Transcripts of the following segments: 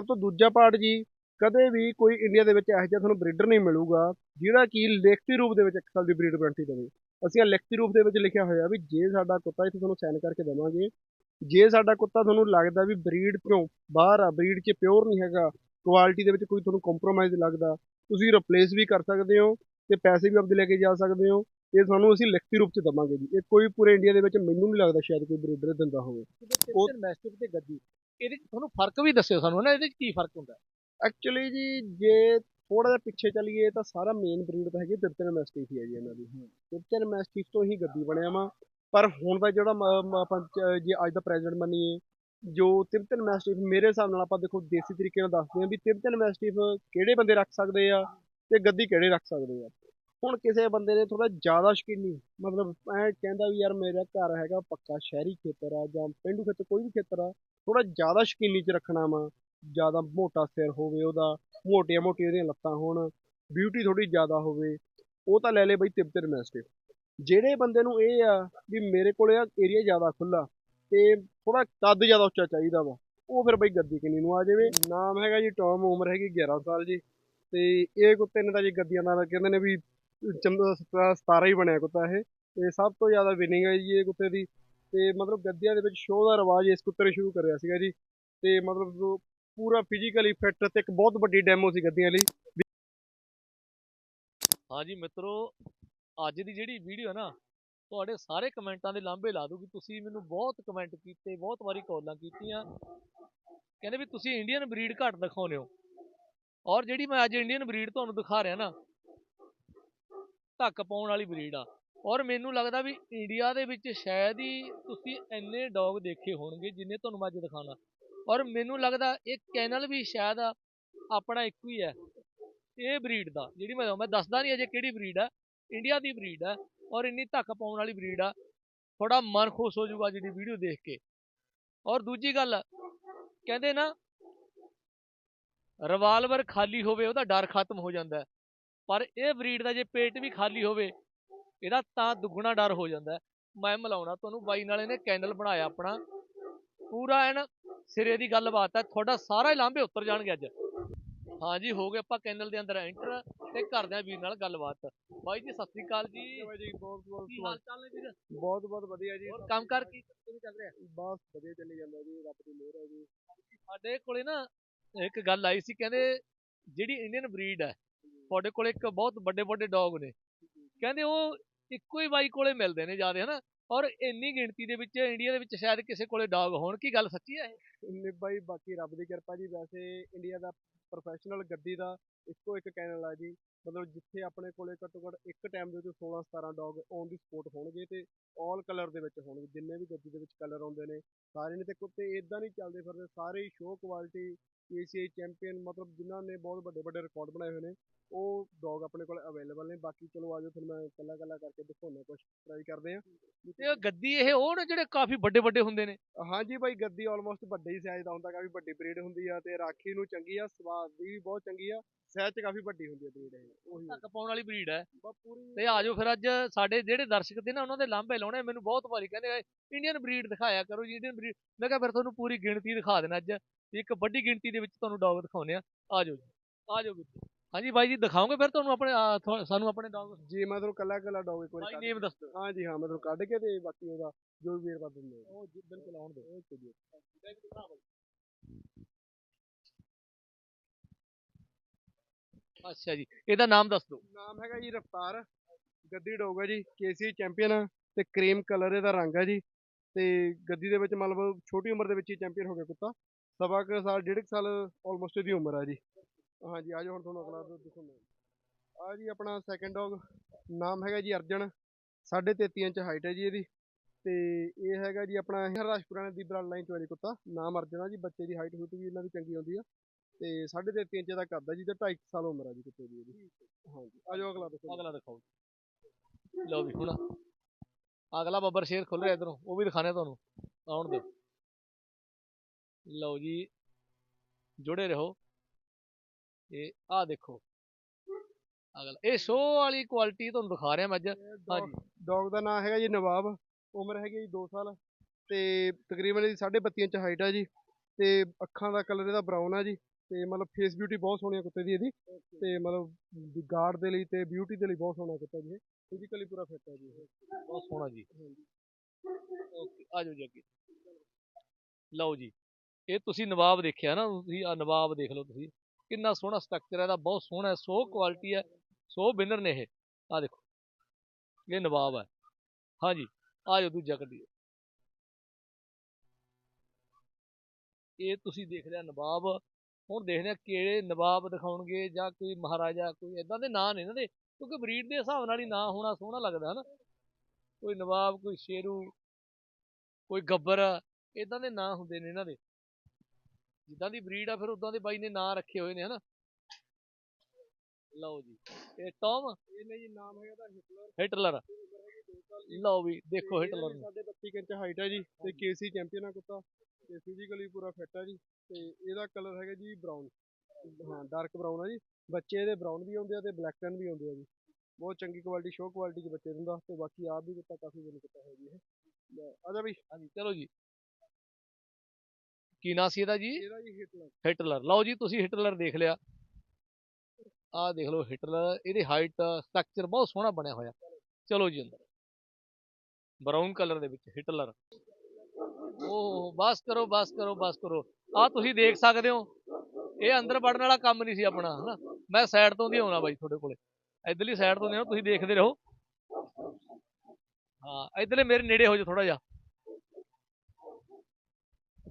ਸਭ ਤੋਂ ਦੂਜਾ ਪਾਰਟ ਜੀ, ਕਦੇ ਵੀ ਕੋਈ ਇੰਡੀਆ ਦੇ ਵਿੱਚ ਇਹੋ ਜਿਹਾ ਤੁਹਾਨੂੰ ਬਰੀਡਰ ਨਹੀਂ ਮਿਲੂਗਾ, ਜਿਹੜਾ ਕਿ ਲਿਖਤੀ ਰੂਪ ਦੇ ਵਿੱਚ ਇੱਕ ਸਾਲ ਦੀ ਬਰੀਡ ਗਾਰੰਟੀ ਦੇਵੇ। ਅਸੀਂ ਲਿਖਤੀ ਰੂਪ ਦੇ ਵਿੱਚ ਲਿਖਿਆ ਹੋਇਆ ਵੀ ਜੇ ਸਾਡਾ ਕੁੱਤਾ ਇੱਥੇ ਤੁਹਾਨੂੰ ਸਾਈਨ ਕਰਕੇ ਦੇਵਾਂਗੇ, ਜੇ ਸਾਡਾ ਕੁੱਤਾ ਤੁਹਾਨੂੰ ਲੱਗਦਾ ਵੀ ਬਰੀਡ ਤੋਂ ਬਾਹਰ ਆ ਬਰੀਡ 'ਚ ਪਿਓਰ ਨਹੀਂ ਹੈਗਾ ਕੁਆਲਿਟੀ ਦੇ ਵਿੱਚ ਕੋਈ ਤੁਹਾਨੂੰ ਕੰਪਰੋਮਾਈਜ਼ ਲੱਗਦਾ, ਤੁਸੀਂ ਰਿਪਲੇਸ ਵੀ ਕਰ ਸਕਦੇ ਹੋ ਤੇ ਪੈਸੇ ਵੀ ਆਪਦੇ ਲੈ ਕੇ ਜਾ ਸਕਦੇ ਹੋ, ਇਹ ਤੁਹਾਨੂੰ ਅਸੀਂ ਲਿਖਤੀ ਰੂਪ 'ਚ ਦਵਾਂਗੇ ਜੀ। ਇਹ ਕੋਈ ਪੂਰੇ ਇੰਡੀਆ ਦੇ ਵਿੱਚ ਮੈਨੂੰ ਨਹੀਂ ਲੱਗਦਾ ਸ਼ਾਇਦ ਕੋਈ ਬਰੀਡਰ ਦਿੰਦਾ ਹੋਵੇ। ਉਹ ਮੈਸਟਿਕ ਤੇ ਗੱਦੀ ਇਹਦੇ 'ਚ ਤੁਹਾਨੂੰ ਫ਼ਰਕ ਵੀ ਦੱਸਿਓ ਸਾਨੂੰ ਨਾ, ਇਹਦੇ 'ਚ ਕੀ ਫ਼ਰਕ ਹੁੰਦਾ? ਐਕਚੁਅਲੀ ਜੀ, ਜੇ ਥੋੜਾ ਜਿਹਾ ਪਿੱਛੇ ਚਲੀਏ ਤਾਂ ਸਾਰਾ ਮੇਨ ਬਰੀਡ ਤਾਂ ਹੈਗੀ ਤਿਰਤਨ ਮੈਸਟੀਫ ਹੀ ਹੈ ਜੀ ਇਹਨਾਂ ਦੀ ਤਿਰਤਨ ਮੈਸਟੀਫ ਤੋਂ ਹੀ ਗੱਦੀ ਬਣਿਆ ਵਾ। ਪਰ ਹੁਣ ਦਾ ਜਿਹੜਾ ਆਪਾਂ ਜੇ ਅੱਜ ਦਾ ਪ੍ਰੈਜੀਡੈਂਟ ਮੰਨੀਏ, ਜੋ ਤਿਰਤਨ ਮੈਸਟੀਫ ਮੇਰੇ ਹਿਸਾਬ ਨਾਲ ਆਪਾਂ ਦੇਖੋ ਦੇਸੀ ਤਰੀਕੇ ਨਾਲ ਦੱਸਦੇ ਹਾਂ ਵੀ ਤਿਰਤਨ ਮੈਸਟੀਫ ਕਿਹੜੇ ਬੰਦੇ ਰੱਖ ਸਕਦੇ ਆ ਤੇ ਗੱਦੀ ਕਿਹੜੇ ਰੱਖ ਸਕਦੇ ਆ। ਹੁਣ ਕਿਸੇ ਬੰਦੇ ਨੇ ਥੋੜਾ ਜ਼ਿਆਦਾ ਸ਼ਕੀਨੀ, ਮਤਲਬ ਐ ਕਹਿੰਦਾ ਵੀ ਯਾਰ ਮੇਰਾ ਘਰ ਹੈਗਾ ਪੱਕਾ ਸ਼ਹਿਰੀ ਖੇਤਰ ਆ ਜਾਂ ਪਿੰਡੂ ਖੇਤਰ, ਕੋਈ ਵੀ ਖੇਤਰ ਆ ਥੋੜਾ ਜ਼ਿਆਦਾ ਸ਼ਕੀਨੀ ਚ ਰੱਖਣਾ ਵਾ, ਜ਼ਿਆਦਾ ਮੋਟਾ ਸਿਰ ਹੋਵੇ ਉਹਦਾ, ਮੋਟੀਆਂ ਮੋਟੀਆਂ ਉਹਦੀਆਂ ਲੱਤਾਂ ਹੋਣ ਬਿਊਟੀ ਥੋੜੀ ਜ਼ਿਆਦਾ ਹੋਵੇ, ਉਹ ਤਾਂ ਲੈ ਲੇ ਬਈ ਤਿਬਤਰ ਮੈਸਟੇ ਜਿਹੜੇ ਬੰਦੇ ਨੂੰ ਇਹ ਆ ਵੀ ਮੇਰੇ ਕੋਲੇ ਆ ਏਰੀਆ ਜ਼ਿਆਦਾ ਖੁੱਲਾ ਤੇ ਥੋੜਾ ਕੱਦ ਜ਼ਿਆਦਾ ਉੱਚਾ ਚਾਹੀਦਾ ਵਾ, ਉਹ ਫਿਰ ਬਈ ਗੱਦੀ ਕਿੰਨੀ ਨੂੰ ਆ ਜਾਵੇ। ਨਾਮ ਹੈਗਾ ਜੀ ਟੌਮ, ਉਮਰ ਹੈਗੀ 11 ਸਾਲ ਜੀ ਤੇ ਇਹ ਕੁੱਤੇ ਨੇ ਤਾਂ ਜੀ ਗੱਦੀਆਂ ਨਾਲ ਕਹਿੰਦੇ ਨੇ ਵੀ 17 ਹੀ ਬਣਿਆ ਕੁੱਤਾ ਇਹ। ਤੇ ਸਭ ਤੋਂ ਜ਼ਿਆਦਾ ਵਿਨਿੰਗ ਹੈ ਜੀ ਇਹ ਕੁੱਤੇ ਦੀ। ਤੇ ਮਤਲਬ ਗੱਦਿਆਂ ਦੇ ਵਿੱਚ ਸ਼ੋਅ ਦਾ ਰਿਵਾਜ ਇਸ ਕੁੱਤੇ ਨੇ ਸ਼ੁਰੂ ਕਰਿਆ ਸੀਗਾ ਜੀ। ਤੇ ਮਤਲਬ ਪੂਰਾ ਫਿਜ਼ੀਕਲੀ ਫਿੱਟ ਤੇ ਇੱਕ ਬਹੁਤ ਵੱਡੀ ਡੈਮੋ ਸੀ ਗੱਦੀਆਂ ਲਈ। ਹਾਂਜੀ ਮਿੱਤਰੋ, ਅੱਜ ਦੀ ਜਿਹੜੀ ਵੀਡੀਓ ਨਾ, ਤੁਹਾਡੇ ਸਾਰੇ ਕਮੈਂਟਾਂ ਦੇ ਲਾਂਭੇ ਲਾ ਦੂਗੀ। ਤੁਸੀਂ ਮੈਨੂੰ ਬਹੁਤ ਕਮੈਂਟ ਕੀਤੇ, ਬਹੁਤ ਵਾਰੀ ਕਾਲਾਂ ਕੀਤੀਆਂ। ਕਹਿੰਦੇ ਵੀ ਤੁਸੀਂ ਇੰਡੀਅਨ ਬਰੀਡ ਘੱਟ ਦਿਖਾਉਂਦੇ ਹੋ। ਔਰ ਜਿਹੜੀ ਮੈਂ ਅੱਜ ਇੰਡੀਅਨ ਬਰੀਡ ਤੁਹਾਨੂੰ ਦਿਖਾ ਰਿਹਾ ਨਾ ਧੱਕ ਪਾਉਣ ਵਾਲੀ ਬਰੀਡ ਆ। ਔਰ ਮੈਨੂੰ ਲੱਗਦਾ ਵੀ ਇੰਡੀਆ ਦੇ ਵਿੱਚ ਸ਼ਾਇਦ ਹੀ ਤੁਸੀਂ ਇੰਨੇ ਡੌਗ ਦੇਖੇ ਹੋਣਗੇ ਜਿੰਨੇ ਤੁਹਾਨੂੰ ਮੈਂ ਅੱਜ ਦਿਖਾਣਾ ਔਰ ਮੈਨੂੰ ਲੱਗਦਾ ਇਹ ਕੈਨਲ ਵੀ ਸ਼ਾਇਦ ਆਪਣਾ ਇੱਕੋ ਹੀ ਹੈ। ਇਹ ਬਰੀਡ ਦਾ, ਜਿਹੜੀ ਮੈਂ ਮੈਂ ਦੱਸਦਾ ਨਹੀਂ ਅਜੇ ਕਿਹੜੀ ਬਰੀਡ ਆ। ਇੰਡੀਆ ਦੀ ਬਰੀਡ ਆ ਔਰ ਇੰਨੀ ਧੱਕ ਪਾਉਣ ਵਾਲੀ ਬਰੀਡ ਆ। ਥੋੜਾ ਮਨ ਖੁਸ਼ ਹੋ ਜਾਊਗਾ ਜਿਹੜੀ ਵੀਡੀਓ ਦੇਖ ਕੇ। ਔਰ ਦੂਜੀ ਗੱਲ, ਕਹਿੰਦੇ ਨਾ ਰਿਵਾਲਵਰ ਖਾਲੀ ਹੋਵੇ ਉਹਦਾ ਡਰ ਖਤਮ ਹੋ ਜਾਂਦਾ ਪਰ ਇਹ ਬਰੀਡ ਦਾ ਜੇ ਪੇਟ ਵੀ ਖਾਲੀ ਹੋਵੇ ਇਹਦਾ ਤਾਂ ਦੁੱਗਣਾ ਡਰ ਹੋ ਜਾਂਦਾ। ਮੈਂ ਮਿਲਾਉਣਾ ਤੁਹਾਨੂੰ ਬਾਈ ਨਾਲ ਇਹਨੇ ਕੈਨਲ ਬਣਾਇਆ ਆਪਣਾ। ਪੂਰਾ ਐਨ ਸਿਰੇ ਦੀ ਗੱਲਬਾਤ ਹੈ ਤੁਹਾਡਾ ਸਾਰਾ ਹੀ ਲਾਂਭੇ ਉੱਤਰ ਜਾਣਗੇ ਅੱਜ। ਹਾਂਜੀ ਹੋ ਗਏ ਆਪਾਂ ਕੈਨਲ ਦੇ ਅੰਦਰ ਐਂਟਰ ਤੇ ਕਰਦੇ ਆ ਵੀਰ ਨਾਲ ਗੱਲਬਾਤ। ਬਾਈ ਜੀ ਸਤਿ ਸ੍ਰੀ ਅਕਾਲ ਜੀ। ਜੀ ਬਹੁਤ ਬਹੁਤ ਕੀ ਹਾਲ ਚਾਲ ਨੇ ਵੀਰ? ਬਹੁਤ ਬਹੁਤ ਵਧੀਆ ਜੀ। ਹੋਰ ਕੰਮ ਕਰ ਕੀ ਚੱਲ ਰਿਹਾ? ਬਸ ਵਧੀਆ ਚੱਲੀ ਜਾਂਦਾ ਜੀ ਰੱਬ ਦੀ ਮਿਹਰ ਹੈ ਜੀ। ਸਾਡੇ ਕੋਲੇ ਨਾ ਇੱਕ ਗੱਲ ਆਈ ਸੀ ਕਹਿੰਦੇ ਜਿਹੜੀ ਇੰਡੀਅਨ ਬਰੀਡ ਹੈ ਤੁਹਾਡੇ ਕੋਲ ਇੱਕ ਬਹੁਤ ਵੱਡੇ ਵੱਡੇ ਡੌਗ ਨੇ। ਕਹਿੰਦੇ ਉਹ ਇੱਕੋ ਹੀ ਬਾਈ ਕੋਲੇ ਮਿਲਦੇ ਨੇ ਜ਼ਿਆਦਾ, ਹਨਾ? ਔਰ ਇੰਨੀ ਗਿਣਤੀ ਦੇ ਵਿੱਚ ਇੰਡੀਆ ਦੇ ਵਿੱਚ ਸ਼ਾਇਦ ਕਿਸੇ ਕੋਲੇ ਡੌਗ ਹੋਣ, ਕੀ ਗੱਲ ਸੱਚੀ ਹੈ ਇਹ? ਬਾਈ, ਬਾਕੀ ਰੱਬ ਦੀ ਕਿਰਪਾ ਜੀ, ਵੈਸੇ ਇੰਡੀਆ ਦਾ ਪ੍ਰੋਫੈਸ਼ਨਲ ਗੱਡੀ ਦਾ ਇੱਕੋ ਇੱਕ ਕੈਨਲ ਆ ਜੀ। ਮਤਲਬ ਜਿੱਥੇ ਆਪਣੇ ਕੋਲੇ ਘੱਟੋ ਘੱਟ ਇੱਕ ਟਾਈਮ ਦੇ ਵਿੱਚ 16 17 ਡੌਗ ਔਨ ਦੀ ਸਪੋਰਟ ਹੋਣਗੇ ਤੇ 올 ਕਲਰ ਦੇ ਵਿੱਚ ਹੋਣਗੇ। ਜਿੰਨੇ ਵੀ ਗੱਡੀ ਦੇ ਵਿੱਚ ਕਲਰ ਆਉਂਦੇ ਨੇ, ਸਾਰੇ ਨੇ ਤੇ ਕੁੱਤੇ ਇਦਾਂ ਨਹੀਂ ਚੱਲਦੇ ਫਿਰਦੇ, ਸਾਰੇ ਹੀ ਸ਼ੋਅ ਕੁਆਲਿਟੀ ਏਸੀਆਈ ਚੈਂਪੀਅਨ ਮਤਲਬ ਜਿਨ੍ਹਾਂ ਨੇ ਬਹੁਤ ਵੱਡੇ ਵੱਡੇ ਰਿਕਾਰਡ ਬਣਾਏ ਹੋਏ ਨੇ ਉਹ ਡੌਗ ਆਪਣੇ ਕੋਲ ਅਵੇਲੇਬਲ ਨੇ। ਬਾਕੀ ਚਲੋ ਆਜੋ ਫਿਰ ਮੈਂ ਕੱਲਾ ਕੱਲਾ ਕਰਕੇ ਦਿਖਾਉਣਾ ਕੁਝ ਟਰਾਈ ਕਰਦੇ ਆ ਤੇ ਉਹ ਗੱਦੀ ਇਹ ਉਹ ਨੇ ਜਿਹੜੇ ਕਾਫੀ ਵੱਡੇ ਵੱਡੇ ਹੁੰਦੇ ਨੇ? ਹਾਂਜੀ ਬਾਈ ਗੱਦੀ ਆਲਮੋਸਟ ਵੱਡੇ ਹੀ ਸਾਈਜ਼ ਦਾ ਹੁੰਦਾ ਕਾਫੀ ਵੱਡੀ ਬਰੀਡ ਹੁੰਦੀ ਆ ਤੇ ਰਾਖੀ ਨੂੰ ਚੰਗੀ ਆ ਸਵਾਦ ਦੀ ਵੀ ਬਹੁਤ ਚੰਗੀ ਆ। ਸਾਈਜ਼ 'ਚ ਕਾਫੀ ਵੱਡੀ ਹੁੰਦੀ ਆ ਬਰੀਡ ਇਹ ਉਹੀ ਧੱਕ ਪਾਉਣ ਵਾਲੀ ਬਰੀਡ ਹੈ। ਬਸ ਪੂਰੀ ਤੇ ਆਜੋ ਫਿਰ ਅੱਜ ਸਾਡੇ ਜਿਹੜੇ ਦਰਸ਼ਕ ਤੇ ਨਾ ਉਹਨਾਂ ਦੇ ਲਾਂਭੇ ਲਾਉਣੇ ਮੈਨੂੰ ਬਹੁਤ ਵਾਰੀ ਕਹਿੰਦੇ ਇੰਡੀਅਨ ਬਰੀਡ ਦਿਖਾਇਆ ਕਰੋ ਜੀ ਇੰਡੀਅਨ ਬਰੀਡ ਮੈਂ ਕਿਹਾ ਫਿਰ ਤੁਹਾਨੂੰ ਪੂਰੀ ਗਿਣਤੀ ਦਿਖਾ ਦੇਣਾ ਅੱਜ। ਇੱਕ ਵੱਡੀ ਗਿਣਤੀ ਦੇ ਵਿੱਚ ਤੁਹਾਨੂੰ ਡੌਗ ਦਿਖਾਉਣੇ ਆ। ਆਜੋ ਜੀ ਆਜੋ ਵੀਰ। ਹਾਂਜੀ ਬਾਈ ਜੀ ਦਿਖਾਓਗੇ ਫਿਰ ਤੁਹਾਨੂੰ ਆਪਣੇ ਸਾਨੂੰ ਆਪਣੇ ਡੌਗ ਜੀ ਮੈਂ ਤੁਹਾਨੂੰ ਕੱਲਾ ਕੱਲਾ ਡੌਗ ਇੱਕ ਵਾਰੀ ਬਾਈ ਨੇਮ ਦੱਸ ਦਿਓ। ਹਾਂਜੀ ਹਾਂ ਮੈਂ ਤੁਹਾਨੂੰ ਕੱਢ ਕੇ ਤੇ ਬਾਕੀ ਉਹਦਾ ਜੋ ਵੀ ਵੇਰਵਾ ਦਿੰਦੇ ਉਹ ਬਿਲਕੁਲ ਆਉਣ ਦਿਓ। ਓਕੇ ਜੀ ਅੱਛਾ ਜੀ, ਇਹਦਾ ਨਾਮ ਦੱਸ ਦਿਓ। ਨਾਮ ਹੈਗਾ ਜੀ ਰਫਤਾਰ, ਗੱਦੀ ਡੌਗ ਹੈ ਜੀ ਕੇਸੀ ਚੈਂਪੀਅਨ ਤੇ ਕਰੀਮ ਕਲਰ ਇਹਦਾ ਰੰਗ ਹੈ ਜੀ। ਤੇ ਗੱਦੀ ਦੇ ਵਿੱਚ ਮਤਲਬ ਛੋਟੀ ਉਮਰ ਦੇ ਵਿੱਚ ਹੀ ਚੈਂਪੀਅਨ ਹੋ ਗਿਆ ਕੁੱਤਾ, ਸਵਾ ਕੁ ਸਾਲ, ਡੇਢ ਕੁ ਸਾਲ ਆਲਮੋਸਟ ਇਹਦੀ ਉਮਰ ਆ ਜੀ। ਹਾਂਜੀ, ਆ ਜਾਓ ਹੁਣ ਤੁਹਾਨੂੰ ਅਗਲਾ ਦਿਖਾਉਂਦਾ ਆ ਜੀ ਆਪਣਾ ਸੈਕੰਡ ਡੌਗ ਨਾਮ ਹੈਗਾ ਜੀ ਅਰਜਨ 33 ਇੰਚ ਹਾਈਟ ਹੈ ਜੀ ਇਹਦੀ। ਤੇ ਇਹ ਹੈਗਾ ਜੀ ਆਪਣਾ ਹਰਦਾਸਪੁਰਾ ਦੀ ਬਲੱਡ ਲਾਈਨ ਚੋਰੀ ਕੁੱਤਾ, ਨਾਮ ਅਰਜਨ ਆ ਜੀ, ਬੱਚੇ ਦੀ ਹਾਈਟ ਹੂਟ ਵੀ ਇਹਨਾਂ ਦੀ ਚੰਗੀ ਆਉਂਦੀ ਆ। ਤੇ 33 ਇੰਚ ਦਾ ਕਰਦਾ ਜੀ ਤੇ 2.5 ਸਾਲ ਉਮਰ ਆ ਜੀ ਕੁੱਤੇ ਦੀ ਇਹਦੀ। ਹਾਂਜੀ ਆਜੋ ਅਗਲਾ ਦੇਖੋ ਅਗਲਾ ਦਿਖਾਓ ਲਓ ਵੀ ਹੁਣ ਅਗਲਾ ਬੱਬਰ ਸ਼ੇਰ ਖੁੱਲ ਰਿਹਾ ਇਧਰੋਂ ਉਹ ਵੀ ਦਿਖਾਣੇ ਤੁਹਾਨੂੰ ਆਉਣ ਦਿਓ। ਲਓ ਜੀ ਜੁੜੇ ਰਹੋ। ਇਹ ਆ ਦੇਖੋ ਅਗਲਾ ਇਹ ਸ਼ੋ ਵਾਲੀ ਕੁਆਲਿਟੀ ਤੁਹਾਨੂੰ ਦਿਖਾ ਰਿਹਾ ਮੈਂ ਅੱਜ। ਹਾਂਜੀ। ਡੌਗ ਦਾ ਨਾਮ ਹੈਗਾ ਜੀ ਨਵਾਬ ਉਮਰ ਹੈਗੀ ਜੀ 2 ਸਾਲ। ਤੇ ਤਕਰੀਬਨ ਇਹਦੀ 32 ਇੰਚ ਹਾਈਟ ਆ ਜੀ ਤੇ ਅੱਖਾਂ ਦਾ ਕਲਰ ਇਹਦਾ ਬਰਾਊਨ ਆ ਜੀ। ਤੇ ਮਤਲਬ ਫੇਸ ਬਿਊਟੀ ਬਹੁਤ ਸੋਹਣੀ ਆ ਕੁੱਤੇ ਦੀ ਇਹਦੀ। ਤੇ ਮਤਲਬ ਗਾਰਡ ਦੇ ਲਈ ਤੇ ਬਿਊਟੀ ਦੇ ਲਈ ਬਹੁਤ ਸੋਹਣਾ ਕੁੱਤਾ ਜੀ ਫਿਜ਼ੀਕਲੀ ਪੂਰਾ ਫਿੱਟ ਹੈ ਜੀ ਇਹ। ਬਹੁਤ ਸੋਹਣਾ ਜੀ। ਓਕੇ ਆ ਜਾਓ ਜੀ ਅੱਗੇ। ਲਓ ਜੀ ਇਹ ਤੁਸੀਂ ਨਵਾਬ ਦੇਖਿਆ ਨਾ ਤੁਸੀਂ ਆ ਨਵਾਬ ਦੇਖ ਲਓ ਤੁਸੀਂ। ਕਿੰਨਾ ਸੋਹਣਾ ਸਟਰਕਚਰ ਹੈ ਇਹਦਾ ਬਹੁਤ ਸੋਹਣਾ ਹੈ ਸੋ ਕੁਆਲਿਟੀ ਹੈ ਸੋ ਬਿਨਰ ਨੇ ਇਹ। ਆ ਦੇਖੋ ਇਹ ਨਵਾਬ ਹੈ ਹਾਂਜੀ ਆ ਜਾਓ ਦੂਜਾ ਕੱਢੀਏ। ਇਹ ਤੁਸੀਂ ਦੇਖ ਲਿਆ ਨਵਾਬ ਹੁਣ ਦੇਖਦੇ ਆ ਕਿਹੜੇ ਨਵਾਬ ਦਿਖਾਉਣਗੇ ਜਾਂ ਕੋਈ ਮਹਾਰਾਜਾ ਕੋਈ ਇਦਾਂ ਦੇ ਨਾਂ ਨੇ ਇਹਨਾਂ ਦੇ ਕਿਉਂਕਿ ਬਰੀਡ ਦੇ ਹਿਸਾਬ ਨਾਲ ਹੀ ਨਾਂ ਹੋਣਾ ਸੋਹਣਾ ਲੱਗਦਾ ਹਨਾ। ਕੋਈ ਨਵਾਬ ਕੋਈ ਸ਼ੇਰੂ ਕੋਈ ਗੱਬਰ ਇਦਾਂ ਦੇ ਨਾਂ ਹੁੰਦੇ ਨੇ ਇਹਨਾਂ ਦੇ। ਜਿੱਦਾਂ ਦੀ ਬਰੀਡ ਆ ਫਿਰ ਉਦਾਂ ਦੇ ਬਾਈ ਨੇ ਨਾਂ ਰੱਖੇ ਹੋਏ ਨੇ ਹਨਾ। ਲਓ ਜੀ ਇਹ ਟੌਮ। ਇਹਨੇ ਜੀ ਨਾਮ ਹੈਗਾ ਤਾਂ ਹਿਟਲਰ। ਹਿਟਲਰ। ਲਓ ਵੀ ਦੇਖੋ ਹਿਟਲਰ ਨੂੰ। ਸਾਡੇ 32 ਇੰਚ ਹਾਈਟ ਹੈ ਜੀ ਤੇ ਕੇਸੀ ਚੈਂਪੀਅਨ ਆ ਕੁੱਤਾ। ਤੇ ਫਿਜ਼ੀਕਲੀ ਪੂਰਾ ਫਿੱਟ ਹੈ ਜੀ। ਤੇ ਇਹਦਾ ਕਲਰ ਹੈਗਾ ਜੀ ਬ੍ਰਾਊਨ ਹਾਂ ਡਾਰਕ ਬ੍ਰਾਊਨ ਆ ਜੀ। ਬੱਚੇ ਇਹਦੇ ਬ੍ਰਾਊਨ ਵੀ ਆਉਂਦੇ ਆ ਤੇ ਬਲੈਕ ਟੈਨ ਵੀ ਆਉਂਦੇ ਆ ਜੀ। ਬਹੁਤ ਚੰਗੀ ਕੁਆਲਿਟੀ ਸ਼ੋ ਕੁਆਲਿਟੀ ਚ ਬੱਚੇ ਦਿੰਦਾ ਤੇ ਬਾਕੀ ਆਪ ਵੀ ਕੁੱਤਾ ਕਾਫੀ ਵਧੀਆ ਕੁੱਤਾ ਹੈ ਜੀ ਇਹ। ਆ ਜਾ ਬਈ। ਹਾਂਜੀ ਚਲੋ ਜੀ। ਕੀ ਨਾਂ ਸੀ ਇਹਦਾ ਜੀ? ਇਹਦਾ ਜੀ ਹਿਟਲਰ ਹਿਟਲਰ ਲਓ ਜੀ ਤੁਸੀਂ ਹਿਟਲਰ ਦੇਖ ਲਿਆ। ਆਹ ਦੇਖ ਲਓ ਹਿਟਲਰ ਇਹਦੀ ਹਾਈਟ ਸਟਰਕਚਰ ਬਹੁਤ ਸੋਹਣਾ ਬਣਿਆ ਹੋਇਆ। ਚਲੋ ਜੀ ਅੰਦਰ। ਬਰਾਊਨ ਕਲਰ ਦੇ ਵਿੱਚ ਹਿਟਲਰ ਓਹ, ਬਸ ਕਰੋ ਬਸ ਕਰੋ ਬਸ ਕਰੋ। ਆਹ ਤੁਸੀਂ ਦੇਖ ਸਕਦੇ ਹੋ, ਇਹ ਅੰਦਰ ਵੜਨ ਵਾਲਾ ਕੰਮ ਨਹੀਂ ਸੀ ਆਪਣਾ, ਹਨਾ? ਮੈਂ ਸਾਈਡ ਤੋਂ ਦੀ ਆਉਣਾ ਬਾਈ ਤੁਹਾਡੇ ਕੋਲੇ। ਇਧਰਲੀ ਸਾਈਡ ਤੋਂ ਦੀ ਆਉਣਾ, ਤੁਸੀਂ ਦੇਖਦੇ ਰਹੋ। ਹਾਂ, ਇਧਰਲੇ ਮੇਰੇ ਨੇੜੇ ਹੋ ਜਾ ਥੋੜਾ ਜਿਹਾ।